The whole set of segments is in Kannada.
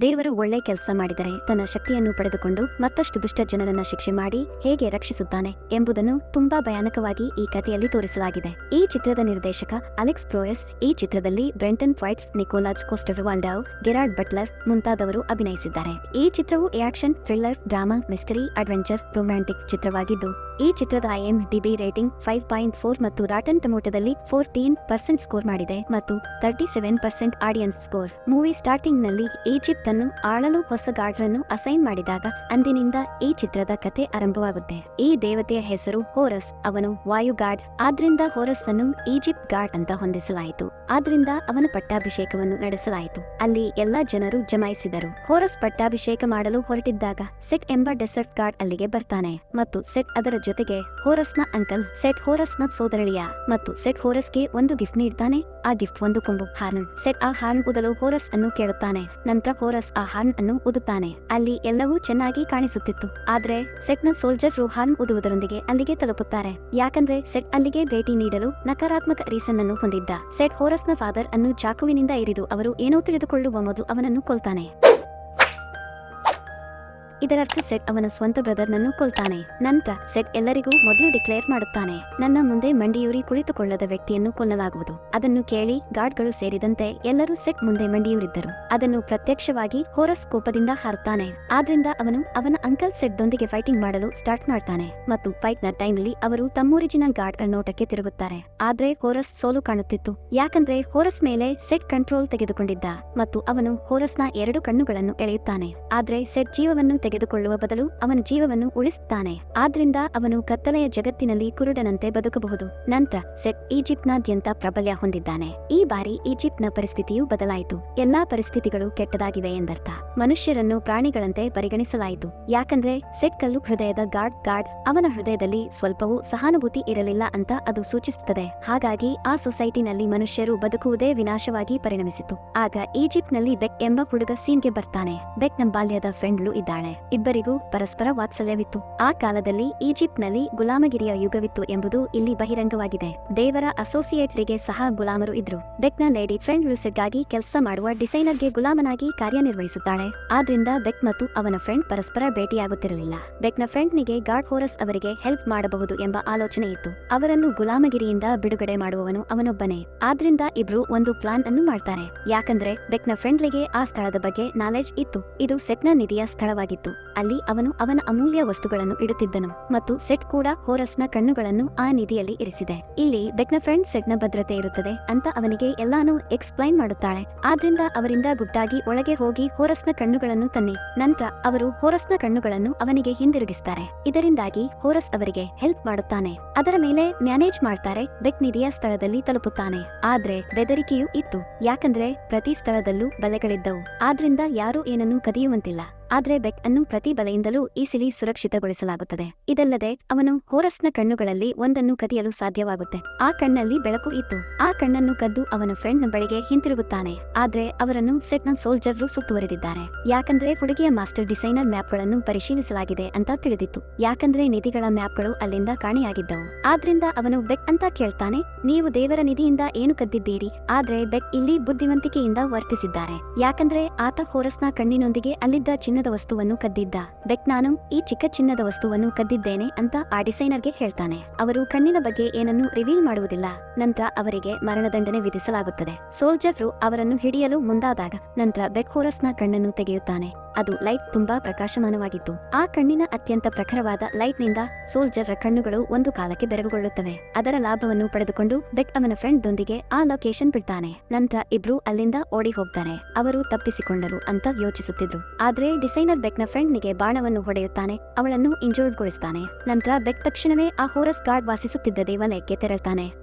ದೇವರು ಒಳ್ಳೆ ಕೆಲಸ ಮಾಡಿದರೆ ತನ್ನ ಶಕ್ತಿಯನ್ನು ಪಡೆದುಕೊಂಡು ಮತ್ತಷ್ಟು ದುಷ್ಟ ಜನರನ್ನ ಶಿಕ್ಷೆ ಮಾಡಿ ಹೇಗೆ ರಕ್ಷಿಸುತ್ತಾನೆ ಎಂಬುದನ್ನು ತುಂಬಾ ಭಯಾನಕವಾಗಿ ಈ ಕಥೆಯಲ್ಲಿ ತೋರಿಸಲಾಗಿದೆ. ಈ ಚಿತ್ರದ ನಿರ್ದೇಶಕ ಅಲೆಕ್ಸ್ ಪ್ರೋಯಸ್ ಈ ಚಿತ್ರದಲ್ಲಿ Brenton Thwaites Nikolaj Coster Waldau, Gerard Butler ಮುಂತಾದವರು ಅಭಿನಯಿಸಿದ್ದಾರೆ. ಈ ಚಿತ್ರವು action thriller, drama, mystery, adventure, romantic ಚಿತ್ರವಾಗಿದ್ದು ಈ ಚಿತ್ರದ IMDb rating five point four ಮತ್ತು ರಾಟನ್ ಟೊಮೊಟೊದಲ್ಲಿ ಫೋರ್ಟೀನ್ ಪರ್ಸೆಂಟ್ ಸ್ಕೋರ್ ಮಾಡಿದೆ ಮತ್ತು thirty seven percent audience score movie ಸ್ಟಾರ್ಟಿಂಗ್ನಲ್ಲಿ Egypt ಅನ್ನು ಆಳಲು ಹೊಸ ಗಾರ್ಡ್ರನ್ನು ಅಸೈನ್ ಮಾಡಿದಾಗ ಅಂದಿನಿಂದ ಈ ಚಿತ್ರದ ಕತೆ ಆರಂಭವಾಗುತ್ತೆ. ಈ ದೇವತೆಯ ಹೆಸರು ಹೋರಸ್ ಅವನು ವಾಯು ಗಾರ್ಡ್ ಆದ್ರಿಂದ ಹೋರಸ್ ಅನ್ನು ಈಜಿಪ್ಟ್ ಗಾರ್ಡ್ ಅಂತ ಹೊಂದಿಸಲಾಯಿತು. ಆದ್ರಿಂದ ಅವನ ಪಟ್ಟಾಭಿಷೇಕವನ್ನು ನಡೆಸಲಾಯಿತು. ಅಲ್ಲಿ ಎಲ್ಲಾ ಜನರು ಜಮಾಯಿಸಿದರು. ಹೋರಸ್ ಪಟ್ಟಾಭಿಷೇಕ ಮಾಡಲು ಹೊರಟಿದ್ದಾಗ ಸೆಟ್ ಎಂಬ ಡೆಸರ್ಟ್ ಗಾರ್ಡ್ ಅಲ್ಲಿಗೆ ಬರ್ತಾನೆ ಮತ್ತು ಸೆಟ್ ಅದರ ಜೊತೆಗೆ ಹೋರಸ್ನ ಅಂಕಲ್ ಸೆಟ್ ಹೋರಸ್ನ ಸೋದರಳಿಯ ಮತ್ತು ಸೆಟ್ ಹೋರಸ್ಗೆ ಒಂದು ಗಿಫ್ಟ್ ನೀಡ್ತಾನೆ. ಆ ಗಿಫ್ಟ್ ಒಂದು ಕೊಂಬು ಹಾರ್ನ್. ಸೆಟ್ ಆ ಹಾರ್ನ್ ಉದಲು ಹೋರಸ್ ಅನ್ನು ಕೇಳುತ್ತಾನೆ. ನಂತರ ಹೋರಸ್ ಆ ಹಾರ್ನ್ ಅನ್ನು ಉದುತ್ತಾನೆ. ಅಲ್ಲಿ ಎಲ್ಲವೂ ಚೆನ್ನಾಗಿ ಕಾಣಿಸುತ್ತಿತ್ತು. ಆದ್ರೆ ಸೆಟ್ನ ಸೋಲ್ಜರ್ ಹಾರ್ನ್ ಉದುವುದರೊಂದಿಗೆ ಅಲ್ಲಿಗೆ ತಲುಪುತ್ತಾರೆ. ಯಾಕಂದ್ರೆ ಸೆಟ್ ಅಲ್ಲಿಗೆ ಭೇಟಿ ನೀಡಲು ನಕಾರಾತ್ಮಕ ರೀಸನ್ ಅನ್ನು ಹೊಂದಿದ್ದ. ಸೆಟ್ ಹೋರಸ್ನ ಫಾದರ್ ಅನ್ನು ಚಾಕುವಿನಿಂದ ಇರಿದು ಅವರು ಏನೋ ತಿಳಿದುಕೊಳ್ಳುವ ಮೊದಲು ಅವನನ್ನು ಕೊಲ್ತಾನೆ. ಇದರರ್ಥ ಸೆಟ್ ಅವನ ಸ್ವಂತ ಬ್ರದರ್ನನ್ನು ಕೊಲ್ತಾನೆ. ನಂತರ ಸೆಟ್ ಎಲ್ಲರಿಗೂ ಮೊದಲು ಡಿಕ್ಲೇರ್ ಮಾಡುತ್ತಾನೆ. ನನ್ನ ಮುಂದೆ ಮಂಡಿಯೂರಿ ಕುಳಿತುಕೊಳ್ಳದ ವ್ಯಕ್ತಿಯನ್ನು ಕೊಲ್ಲಲಾಗುವುದು. ಅದನ್ನು ಕೇಳಿ ಗಾರ್ಡ್ಗಳು ಸೇರಿದಂತೆ ಎಲ್ಲರೂ ಸೆಟ್ ಮುಂದೆ ಮಂಡಿಯೂರಿದ್ದರು. ಅದನ್ನು ಪ್ರತ್ಯಕ್ಷವಾಗಿ ಹೋರಸ್ ಕೋಪದಿಂದ ಹಾರುತ್ತಾನೆ. ಆದ್ರಿಂದ ಅವನು ಅವನ ಅಂಕಲ್ ಸೆಟ್ ದೊಂದಿಗೆ ಫೈಟಿಂಗ್ ಮಾಡಲು ಸ್ಟಾರ್ಟ್ ಮಾಡ್ತಾನೆ. ಮತ್ತು ಫೈಟ್ನ ಟೈಮ್ಲಿ ಅವರು ತಮ್ಮೊರಿಜಿನಲ್ ಗಾರ್ಡ್ ನೋಟಕ್ಕೆ ತಿರುಗುತ್ತಾರೆ. ಆದ್ರೆ ಹೋರಸ್ ಸೋಲು ಕಾಣುತ್ತಿತ್ತು. ಯಾಕಂದ್ರೆ ಹೋರಸ್ ಮೇಲೆ ಸೆಟ್ ಕಂಟ್ರೋಲ್ ತೆಗೆದುಕೊಂಡಿದ್ದ. ಮತ್ತು ಅವನು ಹೋರಸ್ನ ಎರಡು ಕಣ್ಣುಗಳನ್ನು ಎಳೆಯುತ್ತಾನೆ. ಆದ್ರೆ ಸೆಟ್ ಜೀವವನ್ನು ತೆಗೆದುಕೊಳ್ಳುವ ಬದಲು ಅವನ ಜೀವವನ್ನು ಉಳಿಸುತ್ತಾನೆ. ಆದ್ರಿಂದ ಅವನು ಕತ್ತಲೆಯ ಜಗತ್ತಿನಲ್ಲಿ ಕುರುಡನಂತೆ ಬದುಕಬಹುದು. ನಂತರ ಸೆಟ್ ಈಜಿಪ್ಟ್ನಾದ್ಯಂತ ಪ್ರಬಲ್ಯ ಹೊಂದಿದ್ದಾನೆ. ಈ ಬಾರಿ ಈಜಿಪ್ಟ್ನ ಪರಿಸ್ಥಿತಿಯು ಬದಲಾಯಿತು. ಎಲ್ಲಾ ಪರಿಸ್ಥಿತಿಗಳು ಕೆಟ್ಟದಾಗಿವೆ ಎಂದರ್ಥ. ಮನುಷ್ಯರನ್ನು ಪ್ರಾಣಿಗಳಂತೆ ಪರಿಗಣಿಸಲಾಯಿತು. ಯಾಕಂದ್ರೆ ಸೆಟ್ ಕಲ್ಲು ಹೃದಯದ ಗಾರ್ಡ್ ಗಾರ್ಡ್ ಅವನ ಹೃದಯದಲ್ಲಿ ಸ್ವಲ್ಪವೂ ಸಹಾನುಭೂತಿ ಇರಲಿಲ್ಲ ಅಂತ ಅದು ಸೂಚಿಸುತ್ತದೆ. ಹಾಗಾಗಿ ಆ ಸೊಸೈಟಿನಲ್ಲಿ ಮನುಷ್ಯರು ಬದುಕುವುದೇ ವಿನಾಶವಾಗಿ ಪರಿಣಮಿಸಿತು. ಆಗ ಈಜಿಪ್ಟ್ನಲ್ಲಿ ಬೆಕ್ ಎಂಬ ಹುಡುಗ ಸೀನ್ಗೆ ಬರ್ತಾನೆ. ಬೆಕ್ ನಮ್ಮ ಬಾಲ್ಯದ ಫ್ರೆಂಡ್ಲು ಇದ್ದಾಳೆ. ಇಬ್ಬರಿಗೂ ಪರಸ್ಪರ ವಾತ್ಸಲ್ಯವಿತ್ತು. ಆ ಕಾಲದಲ್ಲಿ ಈಜಿಪ್ಟ್ನಲ್ಲಿ ಗುಲಾಮಗಿರಿಯ ಯುಗವಿತ್ತು ಎಂಬುದು ಇಲ್ಲಿ ಬಹಿರಂಗವಾಗಿದೆ. ದೇವರ ಅಸೋಸಿಯೇಟ್ರಿಗೆ ಸಹ ಗುಲಾಮರು ಇದ್ರು. ಬೆಕ್ನ ಲೇಡಿ ಫ್ರೆಂಡ್ಗಾಗಿ ಕೆಲಸ ಮಾಡುವ ಡಿಸೈನರ್ಗೆ ಗುಲಾಮನಾಗಿ ಕಾರ್ಯನಿರ್ವಹಿಸುತ್ತಾಳೆ. ಆದ್ರಿಂದ ಬೆಕ್ ಮತ್ತು ಅವನ ಫ್ರೆಂಡ್ ಪರಸ್ಪರ ಭೇಟಿಯಾಗುತ್ತಿರಲಿಲ್ಲ. ಬೆಕ್ನ ಫ್ರೆಂಡ್ನಿಗೆ ಗಾರ್ಡ್ ಹೋರಸ್ ಅವರಿಗೆ ಹೆಲ್ಪ್ ಮಾಡಬಹುದು ಎಂಬ ಆಲೋಚನೆ ಇತ್ತು. ಅವರನ್ನು ಗುಲಾಮಗಿರಿಯಿಂದ ಬಿಡುಗಡೆ ಮಾಡುವವನು ಅವನೊಬ್ಬನೇ. ಆದ್ರಿಂದ ಇಬ್ರು ಒಂದು ಪ್ಲಾನ್ ಅನ್ನು ಮಾಡ್ತಾರೆ. ಯಾಕಂದ್ರೆ ಬೆಕ್ನ ಫ್ರೆಂಡ್ಲಿಗೆ ಆ ಸ್ಥಳದ ಬಗ್ಗೆ ನಾಲೆಜ್ ಇತ್ತು. ಇದು ಸೆಟ್ನ ನಿಧಿಯ ಸ್ಥಳವಾಗಿತ್ತು. time. ಅಲ್ಲಿ ಅವನು ಅವನ ಅಮೂಲ್ಯ ವಸ್ತುಗಳನ್ನು ಇಡುತ್ತಿದ್ದನು ಮತ್ತು ಸೆಟ್ ಕೂಡ ಹೋರಸ್ನ ಕಣ್ಣುಗಳನ್ನು ಆ ನಿಧಿಯಲ್ಲಿ ಇರಿಸಿದೆ. ಇಲ್ಲಿ ಬೆಕ್ನ ಫ್ರೆಂಡ್ ಸೆಟ್ನ ಭದ್ರತೆ ಇರುತ್ತದೆ ಅಂತ ಅವನಿಗೆ ಎಲ್ಲಾನು ಎಕ್ಸ್ಪ್ಲೈನ್ ಮಾಡುತ್ತಾಳೆ. ಆದ್ರಿಂದ ಅವರಿಂದ ಗುಟ್ಟಾಗಿ ಒಳಗೆ ಹೋಗಿ ಹೋರಸ್ನ ಕಣ್ಣುಗಳನ್ನು ತನ್ನಿ. ನಂತರ ಅವರು ಹೋರಸ್ನ ಕಣ್ಣುಗಳನ್ನು ಅವನಿಗೆ ಹಿಂದಿರುಗಿಸ್ತಾರೆ. ಇದರಿಂದಾಗಿ ಹೋರಸ್ ಅವರಿಗೆ ಹೆಲ್ಪ್ ಮಾಡುತ್ತಾನೆ. ಅದರ ಮೇಲೆ ಮ್ಯಾನೇಜ್ ಮಾಡ್ತಾರೆ, ಬೆಕ್ ನಿಧಿಯ ಸ್ಥಳದಲ್ಲಿ ತಲುಪುತ್ತಾನೆ. ಆದ್ರೆ ಬೆದರಿಕೆಯೂ ಇತ್ತು. ಯಾಕಂದ್ರೆ ಪ್ರತಿ ಸ್ಥಳದಲ್ಲೂ ಬಲೆಗಳಿದ್ದವು. ಆದ್ರಿಂದ ಯಾರೂ ಏನನ್ನೂ ಕದಿಯುವಂತಿಲ್ಲ. ಆದ್ರೆ ಬೆಕ್ ಅನ್ನು ಪ್ರತಿ ಬಲೆಯಿಂದಲೂ ಸಿಲಿ ಸುರಕ್ಷಿತಗೊಳಿಸಲಾಗುತ್ತದೆ. ಇದಲ್ಲದೆ, ಅವನು ಹೋರಸ್ನ ಕಣ್ಣುಗಳಲ್ಲಿ ಒಂದನ್ನು ಕದಿಯಲು ಸಾಧ್ಯವಾಗುತ್ತೆ. ಆ ಕಣ್ಣಲ್ಲಿ ಬೆಳಕು ಇತ್ತು. ಆ ಕಣ್ಣನ್ನು ಕದ್ದು ಅವನ ಫ್ರೆಂಡ್ನ ಬಳಿಗೆ ಹಿಂತಿರುಗುತ್ತಾನೆ. ಆದ್ರೆ, ಅವರನ್ನು ಸೆಟ್ನ ಸೋಲ್ಜರ್ರು ಸುತ್ತುವರೆದಿದ್ದಾರೆ. ಯಾಕಂದ್ರೆ, ಹುಡುಗಿಯ ಮಾಸ್ಟರ್ ಡಿಸೈನರ್ ಮ್ಯಾಪ್ಗಳನ್ನು ಪರಿಶೀಲಿಸಲಾಗಿದೆ ಅಂತ ತಿಳಿದಿತ್ತು. ಯಾಕಂದ್ರೆ, ನಿಧಿಗಳ ಮ್ಯಾಪ್ಗಳು ಅಲ್ಲಿಂದ ಕಾಣೆಯಾಗಿದ್ದವು. ಆದ್ರಿಂದ ಅವನು ಬೆಕ್ ಅಂತ ಕೇಳ್ತಾನೆ, ನೀವು ದೇವರ ನಿಧಿಯಿಂದ ಏನು ಕದ್ದಿದ್ದೀರಿ? ಆದ್ರೆ, ಬೆಕ್ ಇಲ್ಲಿ ಬುದ್ಧಿವಂತಿಕೆಯಿಂದ ವರ್ತಿಸಿದ್ದಾರೆ. ಯಾಕಂದ್ರೆ, ಆತ ಹೋರಸ್ನ ಕಣ್ಣಿನೊಂದಿಗೆ ಅಲ್ಲಿದ್ದ ಚಿನ್ನದ ವಸ್ತುವನ್ನು ಕದ್ದಿದ್ದ ಬೆಕ್ ನಾನು ಈ ಚಿಕ್ಕ ಚಿನ್ನದ ವಸ್ತುವನ್ನು ಕದ್ದಿದ್ದೇನೆ ಅಂತ ಆ ಡಿಸೈನರ್ಗೆ ಹೇಳ್ತಾನೆ. ಅವರು ಕಣ್ಣಿನ ಬಗ್ಗೆ ಏನನ್ನೂ ರಿವೀಲ್ ಮಾಡುವುದಿಲ್ಲ. ನಂತರ ಅವರಿಗೆ ಮರಣದಂಡನೆ ವಿಧಿಸಲಾಗುತ್ತದೆ. ಸೋಲ್ಜರ್ರು ಅವರನ್ನು ಹಿಡಿಯಲು ಮುಂದಾದಾಗ ನಂತರ ಬೆಕ್ ಹೋರಸ್ನ ಕಣ್ಣನ್ನು ತೆಗೆಯುತ್ತಾನೆ. ಅದು ಲೈಟ್ ತುಂಬಾ ಪ್ರಕಾಶಮಾನವಾಗಿತ್ತು. ಆ ಕಣ್ಣಿನ ಅತ್ಯಂತ ಪ್ರಖರವಾದ ಲೈಟ್ನಿಂದ ಸೋಲ್ಜರ್ರ ಕಣ್ಣುಗಳು ಒಂದು ಕಾಲಕ್ಕೆ ಬೆರಗುಗೊಳ್ಳುತ್ತವೆ. ಅದರ ಲಾಭವನ್ನು ಪಡೆದುಕೊಂಡು ಬೆಕ್ ಅವನ ಫ್ರೆಂಡ್ ದೊಂದಿಗೆ ಆ ಲೊಕೇಶನ್ ಬಿಡ್ತಾನೆ. ನಂತರ ಇಬ್ರು ಅಲ್ಲಿಂದ ಓಡಿ ಹೋಗ್ತಾರೆ. ಅವರು ತಪ್ಪಿಸಿಕೊಂಡರು ಅಂತ ಯೋಚಿಸುತ್ತಿದ್ರು. ಆದ್ರೆ ಡಿಸೈನರ್ ಬೆಕ್ನ ಫ್ರೆಂಡ್ನಿಗೆ ಬಾಣವನ್ನು ಹೊಡೆಯುತ್ತಾನೆ. ಅವಳನ್ನು ಇಂಜೋರ್ಡ್ಗೊಳಿಸ್ತಾನೆ ನಂತರ ಬೆಕ್ ತಕ್ಷಣವೇ ಆ ಹೋರಸ್ ಗಾರ್ಡ್ ವಾಸಿಸುತ್ತಿದ್ದ ದೇವಾಲಯಕ್ಕೆ ತೆರಳ್ತಾನೆ.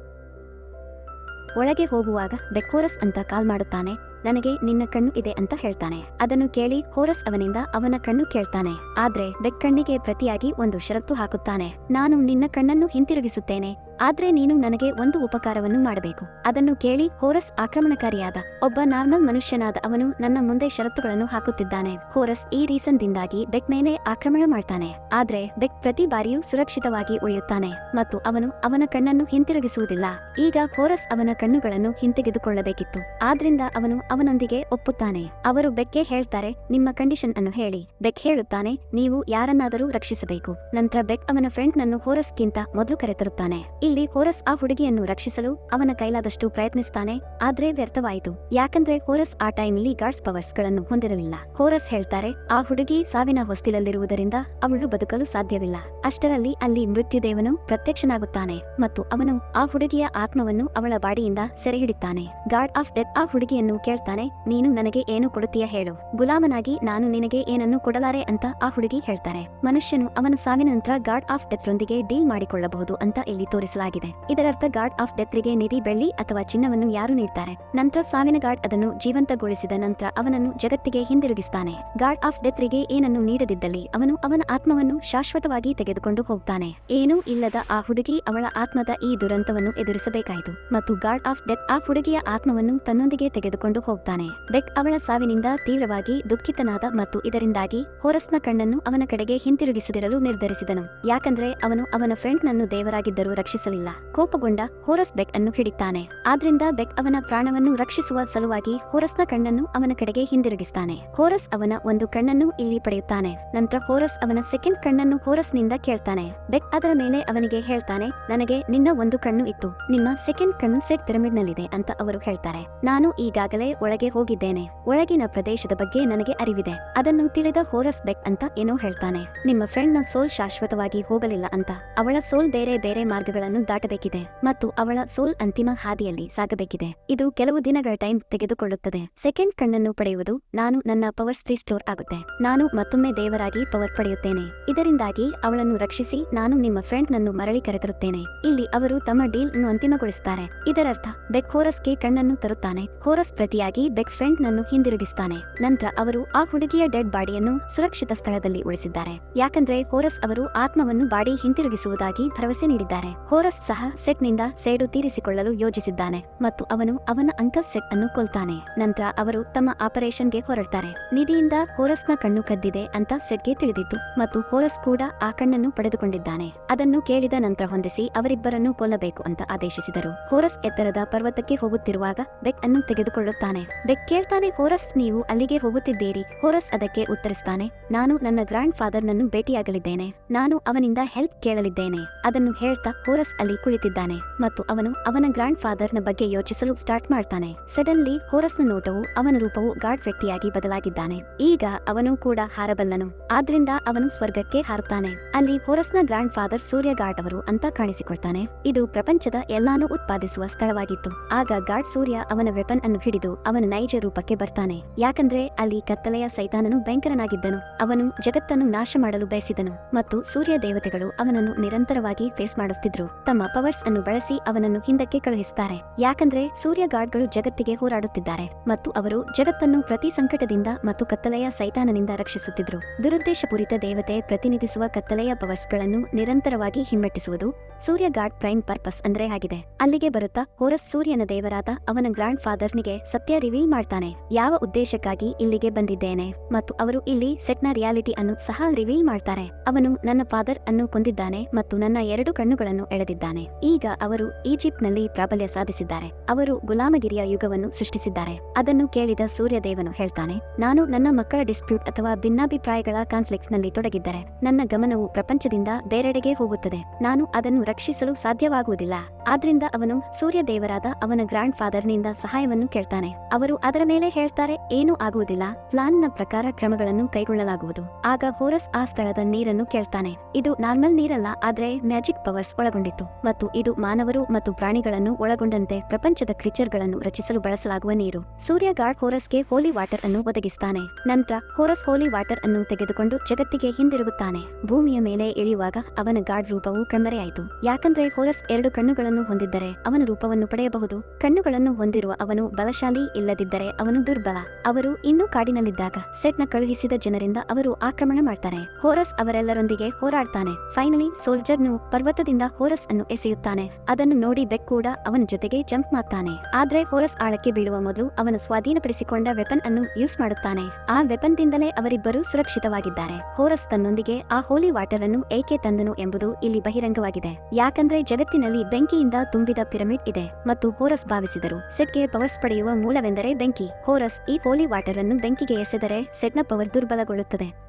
ಒಳಗೆ ಹೋಗುವಾಗ ಬೆಕ್ ಹೋರಸ್ ಅಂತ ಕಾಲ್ ಮಾಡುತ್ತಾನೆ. ನನಗೆ ನಿನ್ನ ಕಣ್ಣು ಇದೆ ಅಂತ ಹೇಳ್ತಾನೆ. ಅದನ್ನು ಕೇಳಿ ಹೋರಸ್ ಅವನಿಂದ ಅವನ ಕಣ್ಣು ಕೇಳ್ತಾನೆ. ಆದ್ರೆ ಬೆಕ್ಕಣ್ಣಿಗೆ ಪ್ರತಿಯಾಗಿ ಒಂದು ಷರತ್ತು ಹಾಕುತ್ತಾನೆ. ನಾನು ನಿನ್ನ ಕಣ್ಣನ್ನು ಹಿಂತಿರುಗಿಸುತ್ತೇನೆ. ಆದ್ರೆ ನೀನು ನನಗೆ ಒಂದು ಉಪಕಾರವನ್ನು ಮಾಡಬೇಕು. ಅದನ್ನು ಕೇಳಿ ಹೋರಸ್ ಆಕ್ರಮಣಕಾರಿಯಾದ ಒಬ್ಬ ನಾರ್ಮಲ್ ಮನುಷ್ಯನಾದ ಅವನು ನನ್ನ ಮುಂದೆ ಷರತ್ತುಗಳನ್ನು ಹಾಕುತ್ತಿದ್ದಾನೆ. ಹೋರಸ್ ಈ ರೀಸನ್ ದಿಂದಾಗಿ ಬೆಕ್ ಮೇಲೆ ಆಕ್ರಮಣ ಮಾಡ್ತಾನೆ. ಆದ್ರೆ ಬೆಕ್ ಪ್ರತಿ ಬಾರಿಯೂ ಸುರಕ್ಷಿತವಾಗಿ ಉಳಿಯುತ್ತಾನೆ ಮತ್ತು ಅವನು ಅವನ ಕಣ್ಣನ್ನು ಹಿಂತಿರುಗಿಸುವುದಿಲ್ಲ. ಈಗ ಹೋರಸ್ ಅವನ ಕಣ್ಣುಗಳನ್ನು ಹಿಂತೆಗೆದುಕೊಳ್ಳಬೇಕಿತ್ತು. ಆದ್ರಿಂದ ಅವನು ಅವನೊಂದಿಗೆ ಒಪ್ಪುತ್ತಾನೆ. ಅವರು ಬೆಕ್ಗೆ ಹೇಳ್ತಾರೆ, ನಿಮ್ಮ ಕಂಡೀಷನ್ ಅನ್ನು ಹೇಳಿ. ಬೆಕ್ ಹೇಳುತ್ತಾನೆ, ನೀವು ಯಾರನ್ನಾದರೂ ರಕ್ಷಿಸಬೇಕು. ನಂತರ ಬೆಕ್ ಅವನ ಫ್ರೆಂಡ್ ನನ್ನು ಹೋರಸ್ಗಿಂತ ಮೊದಲು ಕರೆತರುತ್ತಾನೆ. ಇಲ್ಲಿ ಹೋರಸ್ ಆ ಹುಡುಗಿಯನ್ನು ರಕ್ಷಿಸಲು ಅವನ ಕೈಲಾದಷ್ಟು ಪ್ರಯತ್ನಿಸ್ತಾನೆ, ಆದ್ರೆ ವ್ಯರ್ಥವಾಯಿತು. ಯಾಕಂದ್ರೆ ಹೋರಸ್ ಆ ಟೈಮ್ಲಿ ಗಾರ್ಡ್ಸ್ ಪವರ್ಸ್ಗಳನ್ನು ಹೊಂದಿರಲಿಲ್ಲ. ಹೋರಸ್ ಹೇಳ್ತಾರೆ, ಆ ಹುಡುಗಿ ಸಾವಿನ ಹೊಸ್ತಿಲಲ್ಲಿರುವುದರಿಂದ ಅವಳು ಬದುಕಲು ಸಾಧ್ಯವಿಲ್ಲ. ಅಷ್ಟರಲ್ಲಿ ಅಲ್ಲಿ ಮೃತ್ಯುದೇವನು ಪ್ರತ್ಯಕ್ಷನಾಗುತ್ತಾನೆ ಮತ್ತು ಅವನು ಆ ಹುಡುಗಿಯ ಆತ್ಮವನ್ನು ಅವಳ ಬಾಡಿಯಿಂದ ಸೆರೆಹಿಡಿತಾನೆ ಗಾರ್ಡ್ ಆಫ್ ಡೆತ್ ಆ ಹುಡುಗಿಯನ್ನು ಕೇಳ್ತಾನೆ, ನೀನು ನನಗೆ ಏನು ಕೊಡುತ್ತೀಯ ಹೇಳು. ಗುಲಾಮನಾಗಿ ನಾನು ನಿನಗೆ ಏನನ್ನು ಕೊಡಲಾರೆ ಅಂತ ಆ ಹುಡುಗಿ ಹೇಳ್ತಾರೆ. ಮನುಷ್ಯನು ಅವನ ಸಾವಿನ ನಂತರ ಗಾರ್ಡ್ ಆಫ್ ಡೆತ್ ರೊಂದಿಗೆ ಡೀಲ್ ಮಾಡಿಕೊಳ್ಳಬಹುದು ಅಂತ ಇಲ್ಲಿ ತೋರಿಸಲಾಗಿದೆ ಇದರರ್ಥ ಗಾರ್ಡ್ ಆಫ್ ಡೆತ್ರಿಗೆ ನಿಧಿ ಬೆಳ್ಳಿ ಅಥವಾ ಚಿನ್ನವನ್ನು ಯಾರು ನೀಡ್ತಾರೆ? ನಂತರ ಸಾವಿನ ಗಾರ್ಡ್ ಅದನ್ನು ಜೀವಂತಗೊಳಿಸಿದ ನಂತರ ಅವನನ್ನು ಜಗತ್ತಿಗೆ ಹಿಂದಿರುಗಿಸ್ತಾನೆ. ಗಾರ್ಡ್ ಆಫ್ ಡೆತ್ರಿಗೆ ಏನನ್ನು ನೀಡದಿದ್ದಲ್ಲಿ ಅವನು ಅವನ ಆತ್ಮವನ್ನು ಶಾಶ್ವತವಾಗಿ ತೆಗೆದುಕೊಂಡು ಹೋಗ್ತಾನೆ. ಏನೂ ಇಲ್ಲದ ಆ ಹುಡುಗಿ ಅವಳ ಆತ್ಮದ ಈ ದುರಂತವನ್ನು ಎದುರಿಸಬೇಕಾಯಿತು ಮತ್ತು ಗಾರ್ಡ್ ಆಫ್ ಡೆತ್ ಆ ಹುಡುಗಿಯ ಆತ್ಮವನ್ನು ತನ್ನೊಂದಿಗೆ ತೆಗೆದುಕೊಂಡು ಹೋಗ್ತಾನೆ. ಬೆಕ್ ಅವಳ ಸಾವಿನಿಂದ ತೀವ್ರವಾಗಿ ದುಃಖಿತನಾದ ಮತ್ತು ಇದರಿಂದಾಗಿ ಹೋರಸ್ನ ಕಣ್ಣನ್ನು ಅವನ ಕಡೆಗೆ ಹಿಂತಿರುಗಿಸದಿರಲು ನಿರ್ಧರಿಸಿದನು. ಯಾಕಂದ್ರೆ ಅವನು ಅವನ ಫ್ರೆಂಡ್ನನ್ನು ದೇವರಾಗಿದ್ದರೂ ದೇವರಾಗಿದ್ದರೂ ರಕ್ಷಿಸಲಿಲ್ಲ ಕೋಪಗೊಂಡ ಹೋರಸ್ ಬೆಕ್ ಅನ್ನು ಹಿಡಿತಾನೆ. ಆದ್ರಿಂದ ಬೆಕ್ ಅವನ ಪ್ರಾಣವನ್ನು ರಕ್ಷಿಸುವ ಸಲುವಾಗಿ ಹೋರಸ್ನ ಕಣ್ಣನ್ನು ಅವನ ಕಡೆಗೆ ಹಿಂದಿರುಗಿಸ್ತಾನೆ. ಹೋರಸ್ ಅವನ ಒಂದು ಕಣ್ಣನ್ನು ಇಲ್ಲಿ ಪಡೆಯುತ್ತಾನೆ. ನಂತರ ಹೋರಸ್ ಅವನ ಸೆಕೆಂಡ್ ಕಣ್ಣನ್ನು ಹೋರಸ್ನಿಂದ ಕೇಳ್ತಾನೆ. ಬೆಕ್ ಅದರ ಮೇಲೆ ಅವನಿಗೆ ಹೇಳ್ತಾನೆ, ನನಗೆ ನಿನ್ನ ಒಂದು ಕಣ್ಣು ಇತ್ತು. ನಿಮ್ಮ ಸೆಕೆಂಡ್ ಕಣ್ಣು ಸೆಟ್ ಪಿರಮಿಡ್ ನಲ್ಲಿದೆ ಅಂತ ಅವರು ಹೇಳ್ತಾರೆ. ನಾನು ಈಗಾಗಲೇ ಒಳಗೆ ಹೋಗಿದ್ದೇನೆ. ಒಳಗಿನ ಪ್ರದೇಶದ ಬಗ್ಗೆ ನನಗೆ ಅರಿವಿದೆ. ಅದನ್ನು ತಿಳಿದ ಹೋರಸ್ ಬೆಕ್ ಅಂತ ಏನೋ ಹೇಳ್ತಾನೆ. ನಿಮ್ಮ ಫ್ರೆಂಡ್ನ ಸೋಲ್ ಶಾಶ್ವತವಾಗಿ ಹೋಗಲಿಲ್ಲ ಅಂತ. ಅವಳ ಸೋಲ್ ಬೇರೆ ಬೇರೆ ಮಾರ್ಗಗಳನ್ನು ದಾಟಬೇಕಿದೆ ಮತ್ತು ಅವಳ ಸೋಲ್ ಅಂತಿಮ ಹಾದಿಯಲ್ಲಿ ಸಾಗಬೇಕಿದೆ. ಇದು ಕೆಲವು ದಿನಗಳ ಟೈಮ್ ತೆಗೆದುಕೊಳ್ಳುತ್ತದೆ. ಸೆಕೆಂಡ್ ಕಣ್ಣನ್ನು ಪಡೆಯುವುದು ನಾನು ನನ್ನ ಪವರ್ ಸ್ಟೋರ್ ಆಗುತ್ತೆ. ನಾನು ಮತ್ತೊಮ್ಮೆ ದೇವರಾಗಿ ಪವರ್ ಪಡೆಯುತ್ತೇನೆ. ಇದರಿಂದಾಗಿ ಅವಳನ್ನು ರಕ್ಷಿಸಿ ನಾನು ನಿಮ್ಮ ಫ್ರೆಂಡ್ ನನ್ನು ಮರಳಿ ಕರೆತರುತ್ತೇನೆ. ಇಲ್ಲಿ ಅವರು ತಮ್ಮ ಡೀಲ್ ಅನ್ನು ಅಂತಿಮಗೊಳಿಸುತ್ತಾರೆ. ಇದರರ್ಥ, ಬೆಕ್ ಹೋರಸ್ಗೆ ಕಣ್ಣನ್ನು ತರುತ್ತಾನೆ. ಹೋರಸ್ ಪ್ರತಿಯಾಗಿ ಬೆಕ್ ಫ್ರೆಂಡ್ ನನ್ನು ಹಿಂದಿರುಗಿಸುತ್ತಾನೆ. ನಂತರ ಅವರು ಆ ಹುಡುಗಿಯ ಡೆಡ್ ಬಾಡಿಯನ್ನು ಸುರಕ್ಷಿತ ಸ್ಥಳದಲ್ಲಿ ಉಳಿಸಿದ್ದಾರೆ. ಯಾಕಂದ್ರೆ ಹೋರಸ್ ಅವರು ಆತ್ಮವನ್ನು ಬಾಡಿ ಹಿಂತಿರುಗಿಸುವುದಾಗಿ ಭರವಸೆ ನೀಡಿದ್ದಾರೆ. ಹೋರಸ್ ಸಹ ಸೆಟ್ನಿಂದ ಸೇಡು ತೀರಿಸಿಕೊಳ್ಳಲು ಯೋಜಿಸಿದ್ದಾನೆ ಮತ್ತು ಅವನು ಅವನ ಅಂಕಲ್ ಸೆಟ್ ಅನ್ನು ಕೊಲ್ತಾನೆ. ನಂತರ ಅವರು ತಮ್ಮ ಆಪರೇಷನ್ಗೆ ಹೊರಡ್ತಾರೆ. ನಿಧಿಯಿಂದ ಹೋರಸ್ನ ಕಣ್ಣು ಕದ್ದಿದೆ ಅಂತ ಸೆಟ್ಗೆ ತಿಳಿದಿತ್ತು ಮತ್ತು ಹೋರಸ್ ಕೂಡ ಆ ಕಣ್ಣನ್ನು ಪಡೆದುಕೊಂಡಿದ್ದಾನೆ. ಅದನ್ನು ಕೇಳಿದ ನಂತರ ಹೊಂದಿಸಿ ಅವರಿಬ್ಬರನ್ನು ಕೊಲ್ಲಬೇಕು ಅಂತ ಆದೇಶಿಸಿದರು. ಹೋರಸ್ ಎತ್ತರದ ಪರ್ವತಕ್ಕೆ ಹೋಗುತ್ತಿರುವಾಗ ಬೆಕ್ ಅನ್ನು ತೆಗೆದುಕೊಳ್ಳುತ್ತಾನೆ. ಬೆಕ್ ಕೇಳ್ತಾನೆ ಹೋರಸ್ ನೀವು ಅಲ್ಲಿಗೆ ಹೋಗುತ್ತಿದ್ದೀರಿ. ಹೋರಸ್ ಅದಕ್ಕೆ ಉತ್ತರಿಸ್ತಾನೆ, ನಾನು ನನ್ನ ಗ್ರಾಂಡ್ ಫಾದರ್ ನನ್ನು ಭೇಟಿಯಾಗಲಿದ್ದೇನೆ. ನಾನು ಅವನಿಂದ ಹೆಲ್ಪ್ ಕೇಳಲಿದ್ದೇನೆ. ಅದನ್ನು ಹೇಳ್ತಾ ಹೋರಸ್ ಅಲ್ಲಿ ಕುಳಿತಿದ್ದಾನೆ ಮತ್ತು ಅವನು ಅವನ ಫಾದರ್ನ ಬಗ್ಗೆ ಯೋಚಿಸಲು ಸ್ಟಾರ್ಟ್ ಮಾಡ್ತಾನೆ. ಸಡನ್ಲಿ ಹೋರಸ್ನ ನೋಟವು ಅವನ ರೂಪವು ಗಾರ್ಡ್ ವ್ಯಕ್ತಿಯಾಗಿ ಬದಲಾಗಿದ್ದಾನೆ. ಈಗ ಅವನು ಕೂಡ ಹಾರಬಲ್ಲನು. ಆದ್ರಿಂದ ಅವನು ಸ್ವರ್ಗಕ್ಕೆ ಹಾರುತ್ತಾನೆ. ಅಲ್ಲಿ ಹೋರಸ್ನ ಗ್ರಾಂಡ್ ಫಾದರ್ ಸೂರ್ಯ ಗಾರ್ಡ್ ಅವರು ಅಂತ ಕಾಣಿಸಿಕೊಳ್ತಾನೆ. ಇದು ಪ್ರಪಂಚದ ಎಲ್ಲಾನು ಉತ್ಪಾದಿಸುವ ಸ್ಥಳವಾಗಿತ್ತು. ಆಗ ಗಾರ್ಡ್ ಸೂರ್ಯ ಅವನ ವೆಪನ್ ಅನ್ನು ಹಿಡಿದು ಅವನ ನೈಜ ರೂಪಕ್ಕೆ ಬರ್ತಾನೆ. ಯಾಕಂದ್ರೆ ಅಲ್ಲಿ ಕತ್ತಲೆಯ ಸೈತಾನನು ಭಯಂಕರನಾಗಿದ್ದನು. ಅವನು ಜಗತ್ತನ್ನು ನಾಶ ಮಾಡಲು ಬಯಸಿದನು ಮತ್ತು ಸೂರ್ಯ ದೇವತೆಗಳು ಅವನನ್ನು ನಿರಂತರವಾಗಿ ಫೇಸ್ ಮಾಡುತ್ತಿದ್ರು. ತಮ್ಮ ಪವರ್ಸ್ ಅನ್ನು ಬಳಸಿ ಅವನನ್ನು ಹಿಂದಕ್ಕೆ ಕಳುಹಿಸುತ್ತಾರೆ. ಯಾಕಂದ್ರೆ ಸೂರ್ಯ ಗಾರ್ಡ್ಗಳು ಜಗತ್ತಿಗೆ ಹೋರಾಡುತ್ತಿದ್ದಾರೆ ಮತ್ತು ಅವರು ಜಗತ್ತನ್ನು ಪ್ರತಿ ಸಂಕಟದಿಂದ ಮತ್ತು ಕತ್ತಲೆಯ ಸೈತಾನನಿಂದ ರಕ್ಷಿಸುತ್ತಿದ್ರು. ದುರುದ್ದೇಶಪೂರಿತ ದೇವತೆ ಪ್ರತಿನಿಧಿಸುವ ಕತ್ತಲೆಯ ಪವರ್ಸ್ಗಳನ್ನು ನಿರಂತರವಾಗಿ ಹಿಮ್ಮೆಟ್ಟಿಸುವುದು ಸೂರ್ಯ ಗಾಡ್ ಪ್ರೈಮ್ ಪರ್ಪಸ್ ಅಂದ್ರೆ ಆಗಿದೆ. ಅಲ್ಲಿಗೆ ಬರುತ್ತಾ ಹೊರಸ್ ಸೂರ್ಯನ ದೇವರಾದ ಅವನ ಗ್ರಾಂಡ್ ಫಾದರ್ನಿಗೆ ಸತ್ಯ ರಿವೀಲ್ ಮಾಡ್ತಾನೆ. ಯಾವ ಉದ್ದೇಶಕ್ಕಾಗಿ ಇಲ್ಲಿಗೆ ಬಂದಿದ್ದೇನೆ ಮತ್ತು ಅವರು ಇಲ್ಲಿ ಸೆಟ್ನ ರಿಯಾಲಿಟಿ ಅನ್ನು ಸಹ ರಿವೀಲ್ ಮಾಡ್ತಾರೆ. ಅವನು ನನ್ನ ಫಾದರ್ ಅನ್ನು ಕೊಂದಿದ್ದಾನೆ ಮತ್ತು ನನ್ನ ಎರಡು ಕಣ್ಣುಗಳನ್ನು ಎಳೆದಿದ್ದಾನೆ. ಈಗ ಅವರು ಈಜಿಪ್ಟ್ನಲ್ಲಿ ಪ್ರಾಬಲ್ಯ ಸಾಧಿಸಿದ್ದಾರೆ. ಅವರು ಗುಲಾಮಗಿರಿಯ ಯುಗವನ್ನು ಸೃಷ್ಟಿಸಿದ್ದಾರೆ. ಅದನ್ನು ಕೇಳಿದ ಸೂರ್ಯದೇವನು ಹೇಳ್ತಾನೆ, ನಾನು ನನ್ನ ಮಕ್ಕಳ ಡಿಸ್ಪ್ಯೂಟ್ ಅಥವಾ ಭಿನ್ನಾಭಿಪ್ರಾಯಗಳ ಕಾನ್ಫ್ಲಿಕ್ಟ್ನಲ್ಲಿ ತೊಡಗಿದ್ದರೆ, ನನ್ನ ಗಮನವು ಪ್ರಪಂಚದಿಂದ ಬೇರೆಡೆಗೆ ಹೋಗುತ್ತದೆ. ನಾನು ಅದನ್ನು ರಕ್ಷಿಸಲು ಸಾಧ್ಯವಾಗುವುದಿಲ್ಲ. ಆದ್ರಿಂದ ಅವನು ಸೂರ್ಯದೇವರಾದ ಅವನ ಗ್ರಾಂಡ್ ಫಾದರ್ನಿಂದ ಸಹಾಯವನ್ನು ಕೇಳ್ತಾನೆ. ಅವರು ಅದರ ಮೇಲೆ ಹೇಳ್ತಾರೆ, ಏನೂ ಆಗುವುದಿಲ್ಲ. ಪ್ಲಾನ್ನ ಪ್ರಕಾರ ಕ್ರಮಗಳನ್ನು ಕೈಗೊಳ್ಳಲಾಗುವುದು ಆಗ ಹೋರಸ್ ಆ ಸ್ಥಳದ ನೀರನ್ನು ಕೇಳ್ತಾನೆ. ಇದು ನಾರ್ಮಲ್ ನೀರಲ್ಲ, ಆದ್ರೆ ಮ್ಯಾಜಿಕ್ ಪವರ್ಸ್ ಒಳಗೊಂಡಿತ್ತು. ಮತ್ತು ಇದು ಮಾನವರು ಮತ್ತು ಪ್ರಾಣಿಗಳನ್ನು ಒಳಗೊಂಡಂತೆ ಪ್ರಪಂಚದ ಕ್ರಿಚರ್ಗಳನ್ನು ರಚಿಸಲು ಬಳಸಲಾಗುವ ನೀರು. ಸೂರ್ಯ ಗಾರ್ಡ್ ಹೋರಸ್ಗೆ ಹೋಲಿ ವಾಟರ್ ಅನ್ನು ಒದಗಿಸುತ್ತಾನೆ ನಂತರ ಹೋರಸ್ ಹೋಲಿ ವಾಟರ್ ಅನ್ನು ತೆಗೆದುಕೊಂಡು ಜಗತ್ತಿಗೆ ಹಿಂದಿರುಗುತ್ತಾನೆ. ಭೂಮಿಯ ಮೇಲೆ ಇಳಿಯುವಾಗ ಅವನ ಗಾರ್ಡ್ ರೂಪವು ಕಣ್ಮರೆಯಾಯಿತು. ಯಾಕಂದ್ರೆ ಹೋರಸ್ ಎರಡು ಕಣ್ಣುಗಳನ್ನು ಹೊಂದಿದ್ದರೆ ಅವನ ರೂಪವನ್ನು ಪಡೆಯಬಹುದು. ಕಣ್ಣುಗಳನ್ನು ಹೊಂದಿರುವ ಅವನು ಬಲಶಾಲಿ ಇಲ್ಲದಿದ್ದರೆ ಅವನು ದುರ್ಬಲ. ಅವರು ಇನ್ನೂ ಕಾಡಿನಲ್ಲಿದ್ದಾಗ ಸೆಟ್ನ ಕಳುಹಿಸಿದ ಜನರಿಂದ ಅವರು ಆಕ್ರಮಣ ಮಾಡ್ತಾರೆ. ಹೋರಸ್ ಅವರೆಲ್ಲರೊಂದಿಗೆ ಹೋರಾಡ್ತಾನೆ. ಫೈನಲಿ ಸೋಲ್ಜರ್ನು ಪರ್ವತದಿಂದ ಹೋರಸ್ ಅನ್ನು ಎಸೆಯುತ್ತಾನೆ. ಅದನ್ನು ನೋಡಿ ಬೆಕ್ ಕೂಡ ಅವನ ಜೊತೆಗೆ ಜಂಪ್ ಮಾಡ್ತಾನೆ. ಆದ್ರೆ ಹೋರಸ್ ಆಳಕ್ಕೆ ಬೀಳುವ ಮೊದಲು ಅವನು ಸ್ವಾಧೀನಪಡಿಸಿಕೊಂಡ ವೆಪನ್ ಅನ್ನು ಯೂಸ್ ಮಾಡುತ್ತಾನೆ. ಆ ವೆಪನ್ ದಿಂದಲೇ ಅವರಿಬ್ಬರು ಸುರಕ್ಷಿತವಾಗಿದ್ದಾರೆ. ಹೋರಸ್ ತನ್ನೊಂದಿಗೆ ಆ ಹೋಲಿ ವಾಟರ್ ಅನ್ನು ಏಕೆ ತಂದನು ಎಂಬುದು ಇಲ್ಲಿ ಬಹಿರಂಗವಾಗಿದೆ. ಯಾಕಂದ್ರೆ ಜಗತ್ತಿನಲ್ಲಿ ಬೆಂಕಿಯಿಂದ ತುಂಬಿದ ಪಿರಮಿಡ್ ಇದೆ ಮತ್ತು ಹೋರಸ್ ಭಾವಿಸಿದರು. ಸೆಟ್ಗೆ ಪವರ್ಸ್ ಪಡೆಯುವ ಮೂಲವೆಂದರೆ ಬೆಂಕಿ. ಹೋರಸ್ ಈ ಹೋಲಿ ವಾಟರ್ ಅನ್ನು ಬೆಂಕಿಗೆ ಎಸೆದರೆ ಸೆಟ್ನ ಪವರ್ ದುರ್ಬಲಗೊಳ್ಳುತ್ತದೆ.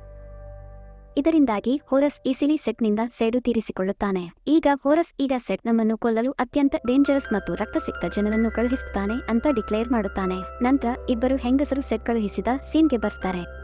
ಇದರಿಂದಾಗಿ ಹೋರಸ್ ಈಸಿಲಿ ಸೆಟ್ನಿಂದ ಸೇಡು ತೀರಿಸಿಕೊಳ್ಳುತ್ತಾನೆ. ಈಗ ಹೋರಸ್ ಈಗ ಸೆಟ್ ನಮ್ಮನ್ನು ಕೊಲ್ಲಲು ಅತ್ಯಂತ ಡೇಂಜರಸ್ ಮತ್ತು ರಕ್ತಸಿಕ್ತ ಜನರನ್ನು ಕಳುಹಿಸುತ್ತಾನೆ ಅಂತ ಡಿಕ್ಲೇರ್ ಮಾಡುತ್ತಾನೆ. ನಂತರ ಇಬ್ಬರು ಹೆಂಗಸರು ಸೆಟ್ ಕಳುಹಿಸಿದ ಸೀನ್ಗೆ ಬರ್ತಾರೆ.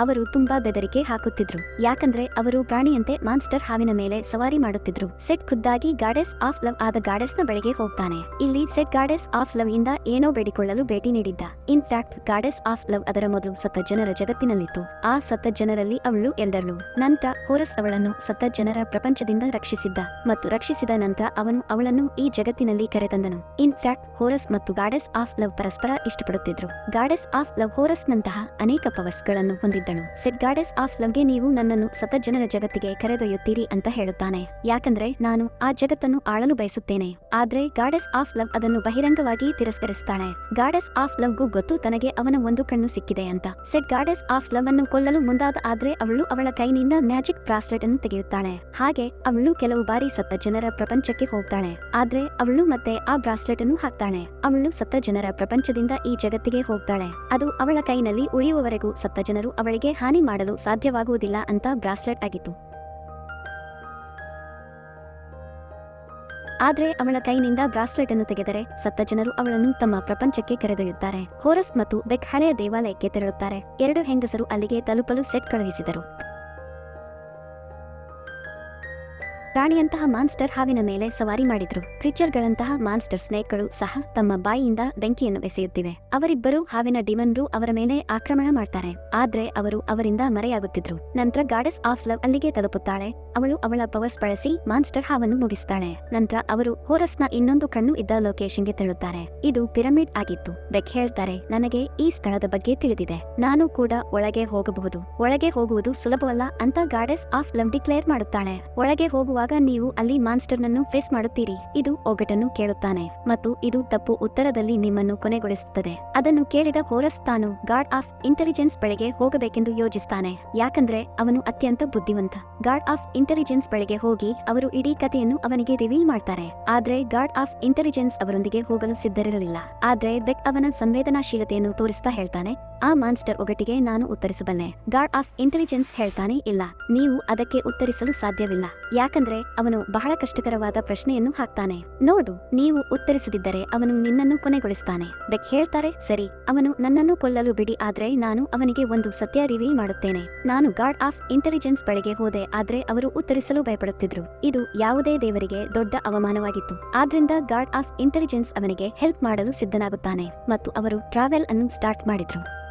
ಅವರು ತುಂಬಾ ಬೆದರಿಕೆ ಹಾಕುತ್ತಿದ್ರು. ಯಾಕಂದ್ರೆ ಅವರು ಪ್ರಾಣಿಯಂತೆ ಮಾನ್ಸ್ಟರ್ ಹಾವಿನ ಮೇಲೆ ಸವಾರಿ ಮಾಡುತ್ತಿದ್ರು. ಸೆಟ್ ಖುದ್ದಾಗಿ ಗಾಡೆಸ್ ಆಫ್ ಲವ್ ಆದ ಗಾಡೆಸ್ನ ಬಳಿಗೆ ಹೋಗ್ತಾನೆ. ಇಲ್ಲಿ ಸೆಟ್ ಗಾಡೆಸ್ ಆಫ್ ಲವ್ ಇಂದ ಏನೋ ಬೇಡಿಕೊಳ್ಳಲು ಭೇಟಿ ನೀಡಿದ್ದ. In fact goddess of love ಅದರ ಮೊದಲು ಸತ್ತ ಜನರ ಜಗತ್ತಿನಲ್ಲಿತ್ತು. ಆ ಸತ್ತ ಜನರಲ್ಲಿ ಅವಳು ಎಲ್ಡರ್ಳು ನಂತರ ಹೋರಸ್ ಅವಳನ್ನು ಸತ್ತ ಜನರ ಪ್ರಪಂಚದಿಂದ ರಕ್ಷಿಸಿದ್ದ ಮತ್ತು ರಕ್ಷಿಸಿದ ನಂತರ ಅವನು ಅವಳನ್ನು ಈ ಜಗತ್ತಿನಲ್ಲಿ ಕರೆತಂದನು. ಇನ್ ಫ್ಯಾಕ್ಟ್ ಹೋರಸ್ ಮತ್ತು ಗಾಡೆಸ್ ಆಫ್ ಲವ್ ಪರಸ್ಪರ ಇಷ್ಟಪಡುತ್ತಿದ್ರು. ಗಾಡೆಸ್ ಆಫ್ ಲವ್ ಹೋರಸ್ನಂತಹ ಅನೇಕ ಪವರ್ಸ್ಗಳನ್ನು ಹೊಂದಿದ್ದಳು ಸೆಟ್ ಗಾಡೆಸ್ ಆಫ್ ಲವ್ಗೆ ನೀವು ನನ್ನನ್ನು ಸತ ಜನರ ಜಗತ್ತಿಗೆ ಕರೆದೊಯ್ಯುತ್ತೀರಿ ಅಂತ ಹೇಳುತ್ತಾನೆ. ಯಾಕಂದ್ರೆ ನಾನು ಆ ಜಗತ್ತನ್ನು ಆಳಲು ಬಯಸುತ್ತೇನೆ. ಆದ್ರೆ ಗಾಡೆಸ್ ಆಫ್ ಲವ್ ಅದನ್ನು ಬಹಿರಂಗವಾಗಿ ತಿರಸ್ಕರಿಸ್ತಾಳೆ. ಗಾಡೆಸ್ ಆಫ್ ಲವ್ಗೂ ಗೊತ್ತು ತನಗೆ ಅವನ ಒಂದು ಕಣ್ಣು ಸಿಕ್ಕಿದೆ ಅಂತ. ಸೆಟ್ ಗಾಡೆಸ್ ಆಫ್ ಲವ್ ಅನ್ನು ಕೊಲ್ಲಲು ಮುಂದಾದ ಆದ್ರೆ ಅವಳು ಅವಳ ಕೈನಿಂದ ಮ್ಯಾಜಿಕ್ ಬ್ರಾಸ್ಲೆಟ್ ಅನ್ನು ತೆಗೆಯುತ್ತಾಳೆ. ಹಾಗೆ ಅವಳು ಕೆಲವು ಬಾರಿ ಸತ್ತ ಜನರ ಪ್ರಪಂಚಕ್ಕೆ ಹೋಗ್ತಾಳೆ. ಆದ್ರೆ ಅವಳು ಮತ್ತೆ ಆ ಬ್ರಾಸ್ಲೆಟ್ ಅನ್ನು ಹಾಕ್ತಾಳೆ. ಅವಳು ಸತ್ತ ಜನರ ಪ್ರಪಂಚದಿಂದ ಈ ಜಗತ್ತಿಗೆ ಹೋಗ್ತಾಳೆ. ಅದು ಅವಳ ಕೈನಲ್ಲಿ ಉಳಿಯುವವರೆಗೂ ಸತ್ತ ಜನರು ಅವಳಿಗೆ ಹಾನಿ ಮಾಡಲು ಸಾಧ್ಯವಾಗುವುದಿಲ್ಲ ಅಂತ ಬ್ರಾಸ್ಲೆಟ್ ಆಗಿತ್ತು. ಆದ್ರೆ ಅವಳ ಕೈನಿಂದ ಬ್ರಾಸ್ಲೆಟ್ ಅನ್ನು ತೆಗೆದರೆ ಸತ್ತ ಜನರು ಅವಳನ್ನು ತಮ್ಮ ಪ್ರಪಂಚಕ್ಕೆ ಕರೆದೊಯ್ಯುತ್ತಾರೆ. ಹೋರಸ್ ಮತ್ತು ಬೆಕ್ ಹಳೆಯ ದೇವಾಲಯಕ್ಕೆ ತೆರಳುತ್ತಾರೆ. ಎರಡು ಹೆಂಗಸರು ಅಲ್ಲಿಗೆ ತಲುಪಲು ಸೆಟ್ ಕಳುಹಿಸಿದರು. ಪ್ರಾಣಿಯಂತಹ ಮಾನ್ಸ್ಟರ್ ಹಾವಿನ ಮೇಲೆ ಸವಾರಿ ಮಾಡಿದ್ರು. ಕ್ರಿಚರ್ಗಳಂತಹ ಮಾನ್ಸ್ಟರ್ ಸ್ನೇಕ್ಗಳು ಸಹ ತಮ್ಮ ಬಾಯಿಯಿಂದ ಬೆಂಕಿಯನ್ನು ಎಸೆಯುತ್ತಿವೆ. ಅವರಿಬ್ಬರು ಹಾವಿನ ಡಿಮನ್ರು ಅವರ ಮೇಲೆ ಆಕ್ರಮಣ ಮಾಡ್ತಾರೆ. ಆದ್ರೆ ಅವರು ಅವರಿಂದ ಮರೆಯಾಗುತ್ತಿದ್ರು. ನಂತರ ಗಾಡೆಸ್ ಆಫ್ ಲವ್ ಅಲ್ಲಿಗೆ ತಲುಪುತ್ತಾಳೆ. ಅವಳು ಅವಳ ಪವರ್ಸ್ ಬಳಸಿ ಮಾನ್ಸ್ಟರ್ ಹಾವನ್ನು ಮುಗಿಸ್ತಾಳೆ. ನಂತರ ಅವರು ಹೋರಸ್ನ ಇನ್ನೊಂದು ಕಣ್ಣು ಇದ್ದ ಲೊಕೇಶನ್ಗೆ ತೆರಳುತ್ತಾರೆ. ಇದು ಪಿರಮಿಡ್ ಆಗಿತ್ತು. ಬೆಕ್ ಹೇಳ್ತಾರೆ, ನನಗೆ ಈ ಸ್ಥಳದ ಬಗ್ಗೆ ತಿಳಿದಿದೆ. ನಾನು ಕೂಡ ಒಳಗೆ ಹೋಗಬಹುದು. ಒಳಗೆ ಹೋಗುವುದು ಸುಲಭವಲ್ಲ ಅಂತ ಗಾಡೆಸ್ ಆಫ್ ಲವ್ ಡಿಕ್ಲೇರ್ ಮಾಡುತ್ತಾಳೆ. ಒಳಗೆ ಹೋಗುವಾಗ ನೀವು ಅಲ್ಲಿ ಮಾನ್ಸ್ಟರ್ ನನ್ನು ಫೇಸ್ ಮಾಡುತ್ತೀರಿ. ಇದು ಒಗಟನ್ನು ಕೇಳುತ್ತಾನೆ ಮತ್ತು ಇದು ತಪ್ಪು ಉತ್ತರದಲ್ಲಿ ನಿಮ್ಮನ್ನು ಕೊನೆಗೊಳಿಸುತ್ತದೆ. ಅದನ್ನು ಕೇಳಿದ ಹೋರಸ್ ತಾನು ಗಾರ್ಡ್ ಆಫ್ ಇಂಟೆಲಿಜೆನ್ಸ್ ಬಳಿಗೆ ಹೋಗಬೇಕೆಂದು ಯೋಜಿಸ್ತಾನೆ ಯಾಕಂದ್ರೆ ಅವನು ಅತ್ಯಂತ ಬುದ್ಧಿವಂತ. ಗಾರ್ಡ್ ಆಫ್ ಇಂಟೆಲಿಜೆನ್ಸ್ ಬಳಿಗೆ ಹೋಗಿ ಅವರು ಇಡೀ ಕಥೆಯನ್ನು ಅವನಿಗೆ ರಿವೀಲ್ ಮಾಡ್ತಾರೆ. ಆದ್ರೆ ಗಾರ್ಡ್ ಆಫ್ ಇಂಟೆಲಿಜೆನ್ಸ್ ಅವರೊಂದಿಗೆ ಹೋಗಲು ಸಿದ್ಧರಿರಲಿಲ್ಲ. ಆದ್ರೆ ಬೆಕ್ ಅವನ ಸಂವೇದನಾಶೀಲತೆಯನ್ನು ತೋರಿಸ್ತಾ ಹೇಳ್ತಾನೆ, ಆ ಮಾನ್ಸ್ಟರ್ ಒಗಟಿಗೆ ನಾನು ಉತ್ತರಿಸಬಲ್ಲೆ. ಗಾರ್ಡ್ ಆಫ್ ಇಂಟೆಲಿಜೆನ್ಸ್ ಹೇಳ್ತಾನೆ, ಇಲ್ಲ, ನೀವು ಅದಕ್ಕೆ ಉತ್ತರಿಸಲು ಸಾಧ್ಯವಿಲ್ಲ. ಯಾಕಂದ್ರೆ ಅವನು ಬಹಳ ಕಷ್ಟಕರವಾದ ಪ್ರಶ್ನೆಯನ್ನು ಹಾಕ್ತಾನೆ. ನೋಡು, ನೀವು ಉತ್ತರಿಸದಿದ್ದರೆ ಅವನು ನಿನ್ನನ್ನು ಕೊನೆಗೊಳಿಸ್ತಾನೆ. ಬೆಕ್ ಹೇಳ್ತಾರೆ, ಸರಿ, ಅವನು ನನ್ನನ್ನು ಕೊಲ್ಲಲು ಬಿಡಿ, ಆದ್ರೆ ನಾನು ಅವನಿಗೆ ಒಂದು ಸತ್ಯ ರಿವೀಲ್ ಮಾಡುತ್ತೇನೆ. ನಾನು ಗಾರ್ಡ್ ಆಫ್ ಇಂಟೆಲಿಜೆನ್ಸ್ ಬಳಿಗೆ ಹೋದೆ, ಆದ್ರೆ ಅವರು ಉತ್ತರಿಸಲು ಭಯಪಡುತ್ತಿದ್ರು. ಇದು ಯಾವುದೇ ದೇವರಿಗೆ ದೊಡ್ಡ ಅವಮಾನವಾಗಿತ್ತು. ಆದ್ರಿಂದ ಗಾರ್ಡ್ ಆಫ್ ಇಂಟೆಲಿಜೆನ್ಸ್ ಅವನಿಗೆ ಹೆಲ್ಪ್ ಮಾಡಲು ಸಿದ್ಧನಾಗುತ್ತಾನೆ. ಮತ್ತು ಅವರು ಟ್ರಾವೆಲ್ ಅನ್ನು ಸ್ಟಾರ್ಟ್ ಮಾಡಿದ್ರು.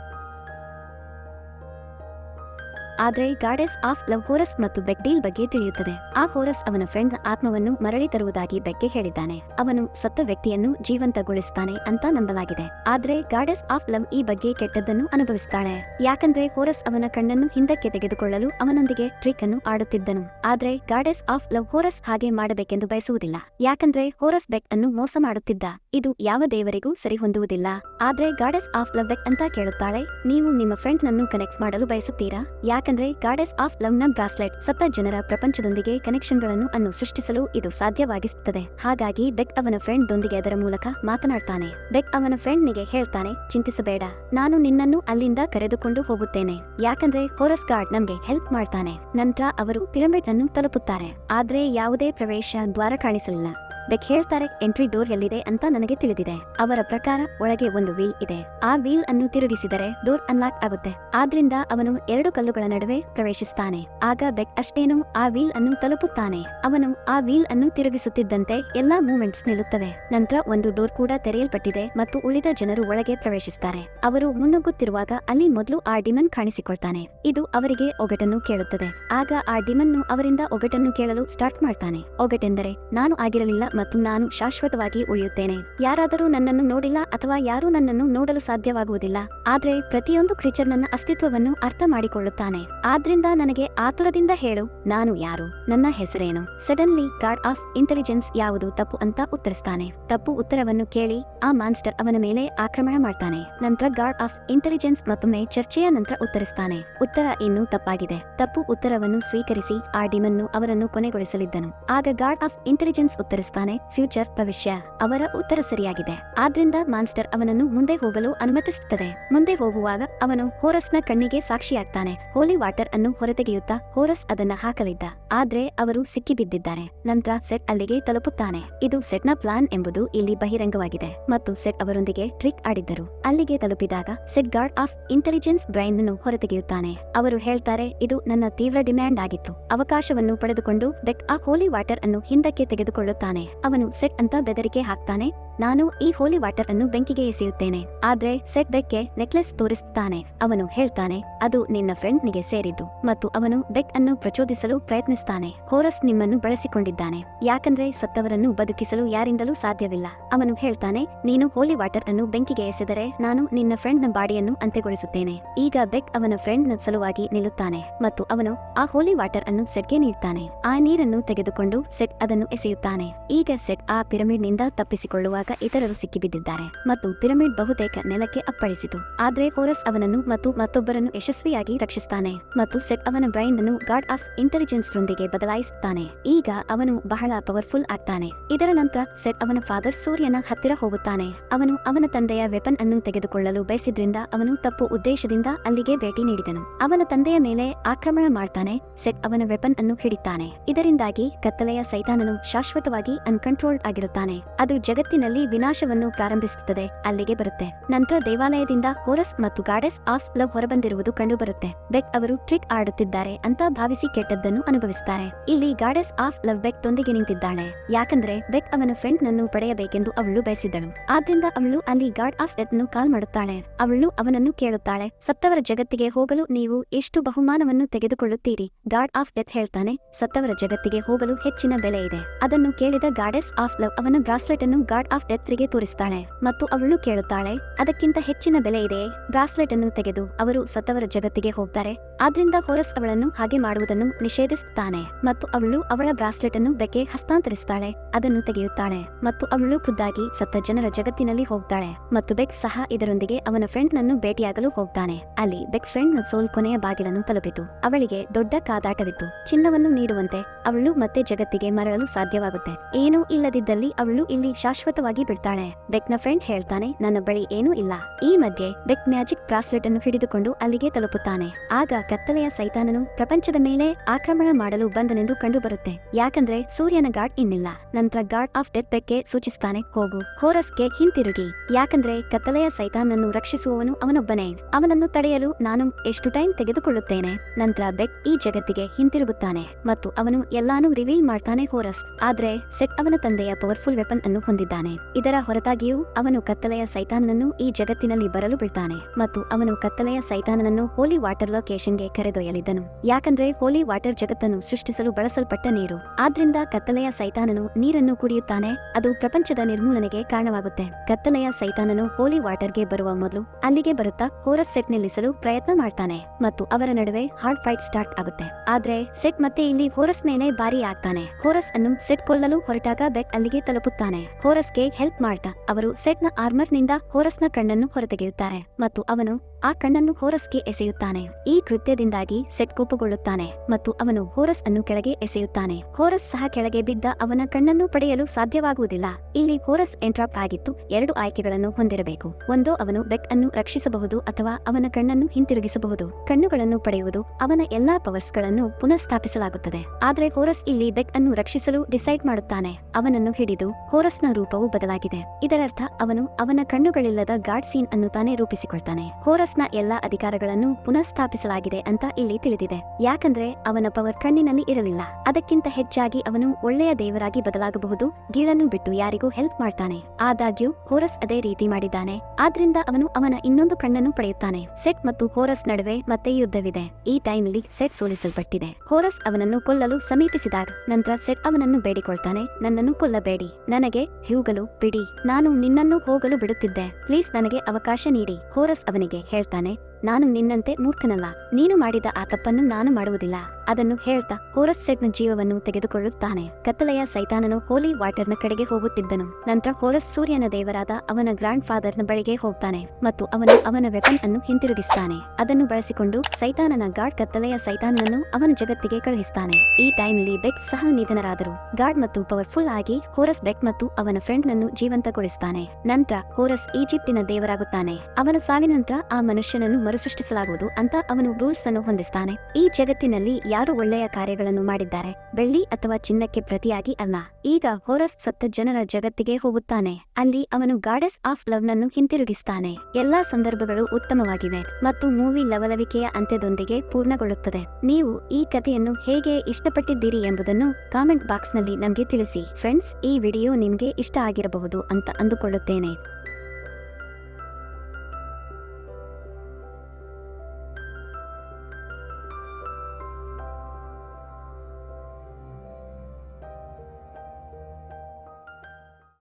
ಆದ್ರೆ ಗಾಡೆಸ್ ಆಫ್ ಲವ್ ಹೋರಸ್ ಮತ್ತು ಬೆಕ್ಡೀಲ್ ಬಗ್ಗೆ ತಿಳಿಯುತ್ತದೆ. ಆ ಹೋರಸ್ ಅವನ ಫ್ರೆಂಡ್ ಆತ್ಮವನ್ನು ಮರಳಿ ತರುವುದಾಗಿ ಬೆಕ್ಕೆ ಹೇಳಿದ್ದಾನೆ. ಅವನು ಸತ್ತ ವ್ಯಕ್ತಿಯನ್ನು ಜೀವಂತಗೊಳಿಸುತ್ತಾನೆ ಅಂತ ನಂಬಲಾಗಿದೆ. ಆದ್ರೆ ಗಾಡೆಸ್ ಆಫ್ ಲವ್ ಈ ಬಗ್ಗೆ ಕೆಟ್ಟದ್ದನ್ನು ಅನುಭವಿಸ್ತಾಳೆ. ಯಾಕಂದ್ರೆ ಹೋರಸ್ ಅವನ ಕಣ್ಣನ್ನು ಹಿಂದಕ್ಕೆ ತೆಗೆದುಕೊಳ್ಳಲು ಅವನೊಂದಿಗೆ ಟ್ರಿಕ್ ಅನ್ನು ಆಡುತ್ತಿದ್ದನು. ಆದ್ರೆ ಗಾಡೆಸ್ ಆಫ್ ಲವ್ ಹೋರಸ್ ಹಾಗೆ ಮಾಡಬೇಕೆಂದು ಬಯಸುವುದಿಲ್ಲ. ಯಾಕಂದ್ರೆ ಹೋರಸ್ ಬೆಕ್ ಅನ್ನು ಮೋಸ ಮಾಡುತ್ತಿದ್ದ. ಇದು ಯಾವ ದೇವರಿಗೂ ಸರಿ ಹೊಂದುವುದಿಲ್ಲ ಆದ್ರೆ ಗಾಡೆಸ್ ಆಫ್ ಲವ್ ಬೆಕ್ ಅಂತ ಕೇಳುತ್ತಾಳೆ. ನೀವು ನಿಮ್ಮ ಫ್ರೆಂಡ್ ನನ್ನು ಕನೆಕ್ಟ್ ಮಾಡಲು ಬಯಸುತ್ತೀರಾ? ಯಾಕಂದ್ರೆ ಗಾಡೆಸ್ ಆಫ್ ಲವ್ನ ಬ್ರಾಸ್ಲೆಟ್ ಸತ್ತ ಜನರ ಪ್ರಪಂಚದೊಂದಿಗೆ ಕನೆಕ್ಷನ್ಗಳನ್ನು ಅನ್ನು ಸೃಷ್ಟಿಸಲು ಇದು ಸಾಧ್ಯವಾಗಿಸುತ್ತದೆ. ಹಾಗಾಗಿ ಬೆಕ್ ಅವನ ಫ್ರೆಂಡ್ ದೊಂದಿಗೆ ಅದರ ಮೂಲಕ ಮಾತನಾಡ್ತಾನೆ. ಬೆಕ್ ಅವನ ಫ್ರೆಂಡ್ ನಿಗೆ ಹೇಳ್ತಾನೆ, ಚಿಂತಿಸಬೇಡ, ನಾನು ನಿನ್ನನ್ನು ಅಲ್ಲಿಂದ ಕರೆದುಕೊಂಡು ಹೋಗುತ್ತೇನೆ. ಯಾಕಂದ್ರೆ ಹೋರಸ್ ಗಾರ್ಡ್ ನಮ್ಗೆ ಹೆಲ್ಪ್ ಮಾಡ್ತಾನೆ. ನಂತರ ಅವರು ಪಿರಮಿಡ್ ಅನ್ನು ತಲುಪುತ್ತಾರೆ. ಆದ್ರೆ ಯಾವುದೇ ಪ್ರವೇಶ ದ್ವಾರ ಕಾಣಿಸಲಿಲ್ಲ. ಬೆಕ್ ಹೇಳ್ತಾರೆ ಎಂಟ್ರಿ ಡೋರ್ ಎಲ್ಲಿದೆ ಅಂತ ನನಗೆ ತಿಳಿದಿದೆ. ಅವರ ಪ್ರಕಾರ ಒಳಗೆ ಒಂದು ವೀಲ್ ಇದೆ. ಆ ವೀಲ್ ಅನ್ನು ತಿರುಗಿಸಿದರೆ ಡೋರ್ ಅನ್ಲಾಕ್ ಆಗುತ್ತೆ. ಆದ್ರಿಂದ ಅವನು ಎರಡು ಕಲ್ಲುಗಳ ನಡುವೆ ಪ್ರವೇಶಿಸುತ್ತಾನೆ ಆಗ ಬೆಕ್ ಅಷ್ಟೇನು ಆ ವೀಲ್ ಅನ್ನು ತಲುಪುತ್ತಾನೆ. ಅವನು ಆ ವೀಲ್ ಅನ್ನು ತಿರುಗಿಸುತ್ತಿದ್ದಂತೆ ಎಲ್ಲಾ ಮೂವ್ಮೆಂಟ್ಸ್ ನಿಲ್ಲುತ್ತವೆ. ನಂತರ ಒಂದು ಡೋರ್ ಕೂಡ ತೆರೆಯಲ್ಪಟ್ಟಿದೆ ಮತ್ತು ಉಳಿದ ಜನರು ಒಳಗೆ ಪ್ರವೇಶಿಸುತ್ತಾರೆ ಅವರು ಮುನ್ನುಗ್ಗುತ್ತಿರುವಾಗ ಅಲ್ಲಿ ಮೊದಲು ಆ ಡಿಮನ್ ಕಾಣಿಸಿಕೊಳ್ತಾನೆ. ಇದು ಅವರಿಗೆ ಒಗಟನ್ನು ಕೇಳುತ್ತದೆ. ಆಗ ಆ ಡಿಮನ್ನು ಅವರಿಂದ ಒಗಟನ್ನು ಕೇಳಲು ಸ್ಟಾರ್ಟ್ ಮಾಡ್ತಾನೆ. ಒಗಟೆಂದರೆ, ನಾನು ಆಗಿರಲಿಲ್ಲ ಮತ್ತು ನಾನು ಶಾಶ್ವತವಾಗಿ ಉಳಿಯುತ್ತೇನೆ. ಯಾರಾದರೂ ನನ್ನನ್ನು ನೋಡಿಲ್ಲ ಅಥವಾ ಯಾರೂ ನನ್ನನ್ನು ನೋಡಲು ಸಾಧ್ಯವಾಗುವುದಿಲ್ಲ, ಆದ್ರೆ ಪ್ರತಿಯೊಂದು ಕ್ರಿಚರ್ ನನ್ನ ಅಸ್ತಿತ್ವವನ್ನು ಅರ್ಥ ಮಾಡಿಕೊಳ್ಳುತ್ತಾನೆ. ಆದ್ರಿಂದ ನನಗೆ ಆತುರದಿಂದ ಹೇಳು, ನಾನು ಯಾರು, ನನ್ನ ಹೆಸರೇನು? ಸಡನ್ಲಿ ಗಾರ್ಡ್ ಆಫ್ ಇಂಟೆಲಿಜೆನ್ಸ್ ಯಾವುದು? ತಪ್ಪು ಅಂತ ಉತ್ತರಿಸ್ತಾನೆ. ತಪ್ಪು ಉತ್ತರವನ್ನು ಕೇಳಿ, ಆ ಮಾನ್ಸ್ಟರ್ ಅವನ ಮೇಲೆ ಆಕ್ರಮಣ ಮಾಡ್ತಾನೆ. ನಂತರ ಗಾರ್ಡ್ ಆಫ್ ಇಂಟೆಲಿಜೆನ್ಸ್ ಮತ್ತೊಮ್ಮೆ ಚರ್ಚೆಯ ನಂತರ ಉತ್ತರಿಸ್ತಾನೆ. ಉತ್ತರ ಇನ್ನೂ ತಪ್ಪಾಗಿದೆ. ತಪ್ಪು ಉತ್ತರವನ್ನು ಸ್ವೀಕರಿಸಿ, ಆ ಡಿಮನ್ನು ಅವರನ್ನು ಕೊನೆಗೊಳಿಸಲಿದ್ದನು. ಆಗ ಗಾರ್ಡ್ ಆಫ್ ಇಂಟೆಲಿಜೆನ್ಸ್ ಉತ್ತರಿಸ್ತಾನೆ. ಫ್ಯೂಚರ್ ಭವಿಷ್ಯ. ಅವರ ಉತ್ತರ ಸರಿಯಾಗಿದೆ. ಆದ್ರಿಂದ ಮಾನ್ಸ್ಟರ್ ಅವನನ್ನು ಮುಂದೆ ಹೋಗಲು ಅನುಮತಿಸುತ್ತದೆ ಮುಂದೆ ಹೋಗುವಾಗ ಅವನು ಹೋರಸ್ನ ಕಣ್ಣಿಗೆ ಸಾಕ್ಷಿಯಾಗ್ತಾನೆ. ಹೋಲಿ ವಾಟರ್ ಅನ್ನು ಹೊರತೆಗೆಯುತ್ತಾ ಹೋರಸ್ ಅದನ್ನ ಹಾಕಲಿದ್ದ. ಆದ್ರೆ ಅವರು ಸಿಕ್ಕಿಬಿದ್ದಿದ್ದಾರೆ. ನಂತರ ಸೆಟ್ ಅಲ್ಲಿಗೆ ತಲುಪುತ್ತಾನೆ. ಇದು ಸೆಟ್ನ ಪ್ಲಾನ್ ಎಂಬುದು ಇಲ್ಲಿ ಬಹಿರಂಗವಾಗಿದೆ. ಮತ್ತು ಸೆಟ್ ಅವರೊಂದಿಗೆ ಟ್ರಿಕ್ ಆಡಿದ್ದರು. ಅಲ್ಲಿಗೆ ತಲುಪಿದಾಗ Set god of intelligence brain ಅನ್ನು ಹೊರತೆಗೆಯುತ್ತಾನೆ. ಅವರು ಹೇಳ್ತಾರೆ, ಇದು ನನ್ನ ತೀವ್ರ ಡಿಮ್ಯಾಂಡ್ ಆಗಿತ್ತು. ಅವಕಾಶವನ್ನು ಪಡೆದುಕೊಂಡು ಬೆಕ್ ಆ ಹೋಲಿ ವಾಟರ್ ಅನ್ನು ಹಿಂದಕ್ಕೆ ತೆಗೆದುಕೊಳ್ಳುತ್ತಾನೆ. ಅವನು ಸೆಟ್ ಅಂತ ಬೆದರಿಕೆ ಹಾಕ್ತಾನೆ. ನಾನು ಈ ಹೋಲಿ ವಾಟರ್ ಅನ್ನು ಬೆಂಕಿಗೆ ಎಸೆಯುತ್ತೇನೆ, ಆದ್ರೆ ಸೆಟ್ ಬೆಕ್ಗೆ ನೆಕ್ಲೆಸ್ ತೋರಿಸುತ್ತಾನೆ ಅವನು ಹೇಳ್ತಾನೆ, ಅದು ನಿನ್ನ ಫ್ರೆಂಡ್ ನಿಗೆ ಸೇರಿದ್ದು ಮತ್ತು ಅವನು ಬೆಕ್ ಅನ್ನು ಪ್ರಚೋದಿಸಲು ಪ್ರಯತ್ನಿಸ್ತಾನೆ. ಹೋರಸ್ ನಿಮ್ಮನ್ನು ಬಳಸಿಕೊಂಡಿದ್ದಾನೆ, ಯಾಕಂದ್ರೆ ಸತ್ತವರನ್ನು ಬದುಕಿಸಲು ಯಾರಿಂದಲೂ ಸಾಧ್ಯವಿಲ್ಲ. ಅವನು ಹೇಳ್ತಾನೆ, ನೀನು ಹೋಲಿ ವಾಟರ್ ಅನ್ನು ಬೆಂಕಿಗೆ ಎಸೆದರೆ ನಾನು ನಿನ್ನ ಫ್ರೆಂಡ್ನ ಬಾಡಿಯನ್ನು ಅಂತ್ಯಗೊಳಿಸುತ್ತೇನೆ. ಈಗ ಬೆಕ್ ಅವನ ಫ್ರೆಂಡ್ನ ಸಲುವಾಗಿ ನಿಲ್ಲುತ್ತಾನೆ ಮತ್ತು ಅವನು ಆ ಹೋಲಿ ವಾಟರ್ ಅನ್ನು ಸೆಟ್ಗೆ ನೀಡುತ್ತಾನೆ ಆ ನೀರನ್ನು ತೆಗೆದುಕೊಂಡು ಸೆಟ್ ಅದನ್ನು ಎಸೆಯುತ್ತಾನೆ. ಈಗ ಸೆಟ್ ಆ ಪಿರಮಿಡ್ನಿಂದ ತಪ್ಪಿಸಿಕೊಳ್ಳುವಾಗ ಇತರರು ಸಿಕ್ಕಿಬಿದ್ದಿದ್ದಾರೆ ಮತ್ತು ಪಿರಮಿಡ್ ಬಹುತೇಕ ನೆಲಕ್ಕೆ ಅಪ್ಪಳಿಸಿತು. ಆದ್ರೆ ಹೋರಸ್ ಅವನನ್ನು ಮತ್ತು ಮತ್ತೊಬ್ಬರನ್ನು ಯಶಸ್ವಿಯಾಗಿ ರಕ್ಷಿಸುತ್ತಾನೆ ಮತ್ತು ಸೆಟ್ ಅವನ ಬ್ರೈನ್ ಅನ್ನು ಗಾರ್ಡ್ ಆಫ್ ಇಂಟೆಲಿಜೆನ್ಸ್ ರೊಂದಿಗೆ ಬದಲಾಯಿಸುತ್ತಾನೆ ಈಗ ಅವನು ಬಹಳ ಪವರ್ಫುಲ್ ಆಗ್ತಾನೆ. ಇದರ ನಂತರ ಸೆಟ್ ಅವನ ಫಾದರ್ ಸೂರ್ಯನ ಹತ್ತಿರ ಹೋಗುತ್ತಾನೆ. ಅವನು ಅವನ ತಂದೆಯ ವೆಪನ್ ಅನ್ನು ತೆಗೆದುಕೊಳ್ಳಲು ಬಯಸಿದ್ರಿಂದ ಅವನು ತಪ್ಪು ಉದ್ದೇಶದಿಂದ ಅಲ್ಲಿಗೆ ಭೇಟಿ ನೀಡಿದನು. ಅವನ ತಂದೆಯ ಮೇಲೆ ಆಕ್ರಮಣ ಮಾಡ್ತಾನೆ, ಸೆಟ್ ಅವನ ವೆಪನ್ ಅನ್ನು ಹಿಡಿತಾನೆ. ಇದರಿಂದಾಗಿ ಕತ್ತಲೆಯ ಸೈತಾನನು ಶಾಶ್ವತವಾಗಿ ಅನ್ಕಂಟ್ರೋಲ್ಡ್ ಆಗಿರುತ್ತಾನೆ. ಅದು ಜಗತ್ತಿನಲ್ಲಿ ವಿನಾಶವನ್ನು ಪ್ರಾರಂಭಿಸುತ್ತದೆ. ಅಲ್ಲಿಗೆ ಬರುತ್ತೆ. ನಂತರ ದೇವಾಲಯದಿಂದ ಹೋರಸ್ ಮತ್ತು ಗಾಡೆಸ್ ಆಫ್ ಲವ್ ಹೊರಬಂದಿರುವುದು ಕಂಡುಬರುತ್ತೆ. ಬೆಕ್ ಅವರು ಟ್ರಿಕ್ ಆಡುತ್ತಿದ್ದಾರೆ ಅಂತ ಭಾವಿಸಿ ಕೆಟ್ಟದ್ದನ್ನು ಅನುಭವಿಸುತ್ತಾರೆ. ಇಲ್ಲಿ ಗಾಡೆಸ್ ಆಫ್ ಲವ್ ಬೆಕ್ ತೊಂದಿಗೆ ನಿಂತಿದ್ದಾಳೆ. ಯಾಕಂದ್ರೆ ಬೆಕ್ ಅವನ ಫ್ರೆಂಡ್ ನನ್ನು ಪಡೆಯಬೇಕೆಂದು ಅವಳು ಬಯಸಿದ್ದಳು. ಆದ್ರಿಂದ ಅವಳು ಅಲ್ಲಿ ಗಾರ್ಡ್ ಆಫ್ ಡೆತ್ ನು ಕಾಲ್ ಮಾಡುತ್ತಾಳೆ. ಅವಳು ಅವನನ್ನು ಕೇಳುತ್ತಾಳೆ. ಸತ್ತವರ ಜಗತ್ತಿಗೆ ಹೋಗಲು ನೀವು ಎಷ್ಟು ಬಹುಮಾನವನ್ನು ತೆಗೆದುಕೊಳ್ಳುತ್ತೀರಿ? ಗಾರ್ಡ್ ಆಫ್ ಡೆತ್ ಹೇಳ್ತಾನೆ, ಸತ್ತವರ ಜಗತ್ತಿಗೆ ಹೋಗಲು ಹೆಚ್ಚಿನ ಬೆಲೆ ಇದೆ. ಅದನ್ನು ಕೇಳಿದ ಗಾಡೆಸ್ ಆಫ್ ಲವ್ ಅವನ ಬ್ರಾಸ್ಲೆಟ್ ಅನ್ನು ಗಾರ್ಡ್ ಆಫ್ ಡೆತ್ರಿಗೆ ತೋರಿಸ್ತಾಳೆ ಮತ್ತು ಅವಳು ಕೇಳುತ್ತಾಳೆ, ಅದಕ್ಕಿಂತ ಹೆಚ್ಚಿನ ಬೆಲೆ ಇದೆ. ಬ್ರಾಸ್ಲೆಟ್ ಅನ್ನು ತೆಗೆದು ಅವರು ಸತ್ತವರ ಜಗತ್ತಿಗೆ ಹೋಗ್ತಾರೆ. ಆದ್ರಿಂದ ಹೊರಸ್ ಅವಳನ್ನು ಹಾಗೆ ಮಾಡುವುದನ್ನು ನಿಷೇಧಿಸುತ್ತಾನೆ. ಮತ್ತು ಅವಳು ಅವಳ ಬ್ರಾಸ್ಲೆಟ್ ಅನ್ನು ಬೆಕ್ಕೆ ಹಸ್ತಾಂತರಿಸ್ತಾಳೆ, ಅದನ್ನು ತೆಗೆಯುತ್ತಾಳೆ ಮತ್ತು ಅವಳು ಖುದ್ದಾಗಿ ಸತ್ತ ಜನರ ಜಗತ್ತಿನಲ್ಲಿ ಹೋಗ್ತಾಳೆ ಮತ್ತು ಬೆಕ್ ಸಹ ಇದರೊಂದಿಗೆ ಅವನ ಫ್ರೆಂಡ್ ನನ್ನು ಭೇಟಿಯಾಗಲು ಹೋಗ್ತಾನೆ. ಅಲ್ಲಿ ಬೆಕ್ ಫ್ರೆಂಡ್ನ ಸೋಲ್ ಕೊನೆಯ ಬಾಗಿಲನ್ನು ತಲುಪಿತು. ಅವಳಿಗೆ ದೊಡ್ಡ ಕಾದಾಟವಿತ್ತು. ಚಿನ್ನವನ್ನು ನೀಡುವಂತೆ ಅವಳು ಮತ್ತೆ ಜಗತ್ತಿಗೆ ಮರಳಲು ಸಾಧ್ಯವಾಗುತ್ತೆ. ಏನೂ ಇಲ್ಲದಿದ್ದಲ್ಲಿ ಅವಳು ಇಲ್ಲಿ ಶಾಶ್ವತವಾಗಿ ಬಿಡ್ತಾಳೆ. ಬೆಕ್ನ ಫ್ರೆಂಡ್ ಹೇಳ್ತಾನೆ, ನನ್ನ ಬಳಿ ಏನೂ ಇಲ್ಲ. ಈ ಮಧ್ಯೆ ಬೆಕ್ ಮ್ಯಾಜಿಕ್ ಬ್ರಾಸ್ಲೆಟ್ ಅನ್ನು ಹಿಡಿದುಕೊಂಡು ಅಲ್ಲಿಗೆ ತಲುಪುತ್ತಾನೆ. ಆಗ ಕತ್ತಲೆಯ ಸೈತಾನನು ಪ್ರಪಂಚದ ಮೇಲೆ ಆಕ್ರಮಣ ಮಾಡಲು ಬಂದನೆಂದು ಕಂಡುಬರುತ್ತೆ. ಯಾಕಂದ್ರೆ ಸೂರ್ಯನ ಗಾರ್ಡ್ ಇನ್ನಿಲ್ಲ. ನಂತರ ಗಾರ್ಡ್ ಆಫ್ ಡೆತ್ ಬೆಕ್ಗೆ ಸೂಚಿಸ್ತಾನೆ, ಹೋಗು. ಹೋರಸ್ಗೆ ಹಿಂತಿರುಗಿ. ಯಾಕಂದ್ರೆ ಕತ್ತಲೆಯ ಸೈತಾನನ್ನು ರಕ್ಷಿಸುವವನು ಅವನೊಬ್ಬನೇ. ಅವನನ್ನು ತಡೆಯಲು ನಾನು ಎಷ್ಟು ಟೈಮ್ ತೆಗೆದುಕೊಳ್ಳುತ್ತೇನೆ? ನಂತರ ಬೆಕ್ ಈ ಜಗತ್ತಿಗೆ ಹಿಂತಿರುಗುತ್ತಾನೆ. ಮತ್ತು ಅವನು ಎಲ್ಲಾನು ರಿವೀಲ್ ಮಾಡ್ತಾನೆ ಹೋರಸ್. ಆದ್ರೆ ಸೆಟ್ ಅವನ ತಂದೆಯ ಪವರ್ಫುಲ್ ವೆಪನ್ ಅನ್ನು ಹೊಂದಿದ್ದಾನೆ. ಇದರ ಹೊರತಾಗಿಯೂ ಅವನು ಕತ್ತಲೆಯ ಸೈತಾನನನ್ನು ಈ ಜಗತ್ತಿನಲ್ಲಿ ಬರಲು ಬಿಡ್ತಾನೆ ಮತ್ತು ಅವನು ಕತ್ತಲೆಯ ಸೈತಾನನನ್ನು ಹೋಲಿ ವಾಟರ್ ಲೊಕೇಶನ್ಗೆ ಕರೆದೊಯ್ಯಲಿದ್ದನು. ಯಾಕಂದ್ರೆ ಹೋಲಿ ವಾಟರ್ ಜಗತ್ತನ್ನು ಸೃಷ್ಟಿಸಲು ಬಳಸಲ್ಪಟ್ಟ ನೀರು. ಆದ್ರಿಂದ ಕತ್ತಲೆಯ ಸೈತಾನನು ನೀರನ್ನು ಕುಡಿಯುತ್ತಾನೆ, ಅದು ಪ್ರಪಂಚದ ನಿರ್ಮೂಲನೆಗೆ ಕಾರಣವಾಗುತ್ತೆ. ಕತ್ತಲೆಯ ಸೈತಾನನು ಹೋಲಿ ವಾಟರ್ಗೆ ಬರುವ ಮೊದಲು ಅಲ್ಲಿಗೆ ಬರುತ್ತಾ ಹೋರಸ್ ಸೆಟ್ ನಿಲ್ಲಿಸಲು ಪ್ರಯತ್ನ ಮಾಡ್ತಾನೆ ಮತ್ತು ಅವರ ನಡುವೆ ಹಾರ್ಡ್ ಫೈಟ್ ಸ್ಟಾರ್ಟ್ ಆಗುತ್ತೆ. ಆದ್ರೆ ಸೆಟ್ ಮತ್ತೆ ಇಲ್ಲಿ ಹೋರಸ್ ಮೇಲೆ ಬಾರಿ ಆಗ್ತಾನೆ. ಹೋರಸ್ ಅನ್ನು ಸೆಟ್ ಕೊಲ್ಲಲು ಹೊರಟಾಗ ಬೆಟ್ ಅಲ್ಲಿಗೆ ತಲುಪುತ್ತಾನೆ. ಹೋರಸ್ಗೆ ಹೆಲ್ಪ್ ಮಾಡ್ತಾ ಅವರು ಸೆಟ್ನ ಆರ್ಮರ್ನಿಂದ ಹೋರಸ್ನ ಕಣ್ಣನ್ನು ಹೊರತೆಗೆಯುತ್ತಾರೆ ಮತ್ತು ಅವನು ಆ ಕಣ್ಣನ್ನು ಹೋರಸ್ಗೆ ಎಸೆಯುತ್ತಾನೆ. ಈ ಕೃತ್ಯದಿಂದಾಗಿ ಸೆಟ್ ಕೋಪಗೊಳ್ಳುತ್ತಾನೆ ಮತ್ತು ಅವನು ಹೋರಸ್ ಅನ್ನು ಕೆಳಗೆ ಎಸೆಯುತ್ತಾನೆ. ಹೋರಸ್ ಸಹ ಕೆಳಗೆ ಬಿದ್ದ ಅವನ ಕಣ್ಣನ್ನು ಪಡೆಯಲು ಸಾಧ್ಯವಾಗುವುದಿಲ್ಲ. ಇಲ್ಲಿ ಹೋರಸ್ ಎಂಟ್ರಾಪ್ ಆಗಿತ್ತು ಎರಡು ಆಯ್ಕೆಗಳನ್ನು ಹೊಂದಿರಬೇಕು. ಒಂದು, ಅವನು ಬೆಕ್ ಅನ್ನು ರಕ್ಷಿಸಬಹುದು ಅಥವಾ ಅವನ ಕಣ್ಣನ್ನು ಹಿಂತಿರುಗಿಸಬಹುದು. ಕಣ್ಣುಗಳನ್ನು ಪಡೆಯುವುದು ಅವನ ಎಲ್ಲಾ ಪವರ್ಸ್ಗಳನ್ನು ಪುನಃಸ್ಥಾಪಿಸಲಾಗುತ್ತದೆ. ಆದರೆ ಹೋರಸ್ ಇಲ್ಲಿ ಬೆಕ್ ಅನ್ನು ರಕ್ಷಿಸಲು ಡಿಸೈಡ್ ಮಾಡುತ್ತಾನೆ. ಅವನನ್ನು ಹಿಡಿದು ಹೋರಸ್ನ ರೂಪವು ನೀಡಲಾಗಿದೆ ಇದರರ್ಥ, ಅವನು ಅವನ ಕಣ್ಣುಗಳಿಲ್ಲದ ಗಾಡ್ ಸೀನ್ ಅನ್ನು ತಾನೇ ರೂಪಿಸಿಕೊಳ್ತಾನೆ. ಹೋರಸ್ನ ಎಲ್ಲಾ ಅಧಿಕಾರಗಳನ್ನು ಪುನಃ ಸ್ಥಾಪಿಸಲಾಗಿದೆ ಅಂತ ಇಲ್ಲಿ ತಿಳಿದಿದೆ. ಯಾಕಂದ್ರೆ, ಅವನ ಪವರ್ ಕಣ್ಣಿನಲ್ಲಿ ಇರಲಿಲ್ಲ. ಅದಕ್ಕಿಂತ ಹೆಚ್ಚಾಗಿ ಅವನು ಒಳ್ಳೆಯ ದೇವರಾಗಿ ಬದಲಾಗಬಹುದು, ಗೀಳನ್ನು ಬಿಟ್ಟು ಯಾರಿಗೂ ಹೆಲ್ಪ್ ಮಾಡ್ತಾನೆ. ಆದಾಗ್ಯೂ, ಹೋರಸ್ ಅದೇ ರೀತಿ ಮಾಡಿದ್ದಾನೆ. ಆದ್ರಿಂದ ಅವನು ಅವನ ಇನ್ನೊಂದು ಕಣ್ಣನ್ನು ಪಡೆಯುತ್ತಾನೆ. ಸೆಟ್ ಮತ್ತು ಹೋರಸ್ ನಡುವೆ ಮತ್ತೆ ಯುದ್ಧವಿದೆ. ಈ ಟೈಮ್ಲಿ ಸೆಟ್ ಸೋಲಿಸಲ್ಪಟ್ಟಿದೆ. ಹೋರಸ್ ಅವನನ್ನು ಕೊಲ್ಲಲು ಸಮೀಪಿಸಿದಾಗ, ನಂತರ ಸೆಟ್ ಅವನನ್ನು ಬೇಡಿಕೊಳ್ತಾನೆ. ನನ್ನನ್ನು ಕೊಲ್ಲಬೇಡಿ. ನನಗೆ ಬಿಡಿ. ನಾನು ನಿನ್ನನ್ನು ಹೋಗಲು ಬಿಡುತ್ತಿದ್ದೆ. ಪ್ಲೀಸ್ ನನಗೆ ಅವಕಾಶ ನೀಡಿ. ಹೋರಸ್ ಅವನಿಗೆ ಹೇಳ್ತಾನೆ, ನಾನು ನಿನ್ನಂತೆ ಮೂರ್ಖನಲ್ಲ. ನೀನು ಮಾಡಿದ ಆ ತಪ್ಪನ್ನು ನಾನು ಮಾಡುವುದಿಲ್ಲ. ಅದನ್ನು ಹೇಳ್ತಾ ಹೋರಸ್ ಸೆಟ್ನ ಜೀವವನ್ನು ತೆಗೆದುಕೊಳ್ಳುತ್ತಾನೆ. ಕತ್ತಲೆಯ ಸೈತಾನನು ಹೋಲಿ ವಾಟರ್ನ ಕಡೆಗೆ ಹೋಗುತ್ತಿದ್ದನು. ನಂತರ ಹೋರಸ್ ಸೂರ್ಯನ ದೇವರಾದ ಅವನ ಗ್ರಾಂಡ್ ಫಾದರ್ನ ಬಳಿಗೆ ಹೋಗ್ತಾನೆ ಮತ್ತು ಅವನು ಅವನ ವೆಪನ್ ಅನ್ನು ಹಿಂತಿರುಗಿಸ್ತಾನೆ. ಅದನ್ನು ಬಳಸಿಕೊಂಡು ಸೈತಾನನ ಗಾಡ್ ಕತ್ತಲೆಯ ಸೈತಾನನನ್ನು ಅವನ ಜಗತ್ತಿಗೆ ಕಳುಹಿಸ್ತಾನೆ. ಈ ಟೈಮ್ನಲ್ಲಿ ಬೆಕ್ ಸಹ ನಿಧನರಾದರು. ಗಾಡ್ ಮತ್ತು ಪವರ್ಫುಲ್ ಆಗಿ ಹೋರಸ್ ಬೆಕ್ ಮತ್ತು ಅವನ ಫ್ರೆಂಡ್ ನನ್ನು ಜೀವಂತಗೊಳಿಸ್ತಾನೆ. ನಂತರ ಹೋರಸ್ ಈಜಿಪ್ಟಿನ ದೇವರಾಗುತ್ತಾನೆ. ಅವನ ಸಾವಿನ ನಂತರ ಆ ಮನುಷ್ಯನನ್ನು ಮರುಸೃಷ್ಟಿಸಲಾಗುವುದು ಅಂತ ಅವನು ರೂಲ್ಸ್ ಅನ್ನು ಹೊಂದಿಸ್ತಾನೆ. ಈ ಜಗತ್ತಿನಲ್ಲಿ ಯಾರು ಒಳ್ಳೆಯ ಕಾರ್ಯಗಳನ್ನು ಮಾಡಿದ್ದಾರೆ? ಬೆಳ್ಳಿ ಅಥವಾ ಚಿನ್ನಕ್ಕೆ ಪ್ರತಿಯಾಗಿ ಅಲ್ಲ. ಈಗ ಹೊರಸ್ ಸತ್ತ ಜನರ ಜಗತ್ತಿಗೆ ಹೋಗುತ್ತಾನೆ. ಅಲ್ಲಿ ಅವನು ಗಾಡೆಸ್ ಆಫ್ ಲವ್ ನನ್ನು ಹಿಂತಿರುಗಿಸ್ತಾನೆ. ಎಲ್ಲಾ ಸಂದರ್ಭಗಳು ಉತ್ತಮವಾಗಿವೆ ಮತ್ತು ಮೂವಿ ಲವಲವಿಕೆಯ ಅಂತ್ಯದೊಂದಿಗೆ ಪೂರ್ಣಗೊಳ್ಳುತ್ತದೆ. ನೀವು ಈ ಕಥೆಯನ್ನು ಹೇಗೆ ಇಷ್ಟಪಟ್ಟಿದ್ದೀರಿ ಎಂಬುದನ್ನು ಕಾಮೆಂಟ್ ಬಾಕ್ಸ್ನಲ್ಲಿ ನಮಗೆ ತಿಳಿಸಿ. ಫ್ರೆಂಡ್ಸ್, ಈ ವಿಡಿಯೋ ನಿಮ್ಗೆ ಇಷ್ಟ ಆಗಿರಬಹುದು ಅಂತ ಅಂದುಕೊಳ್ಳುತ್ತೇನೆ.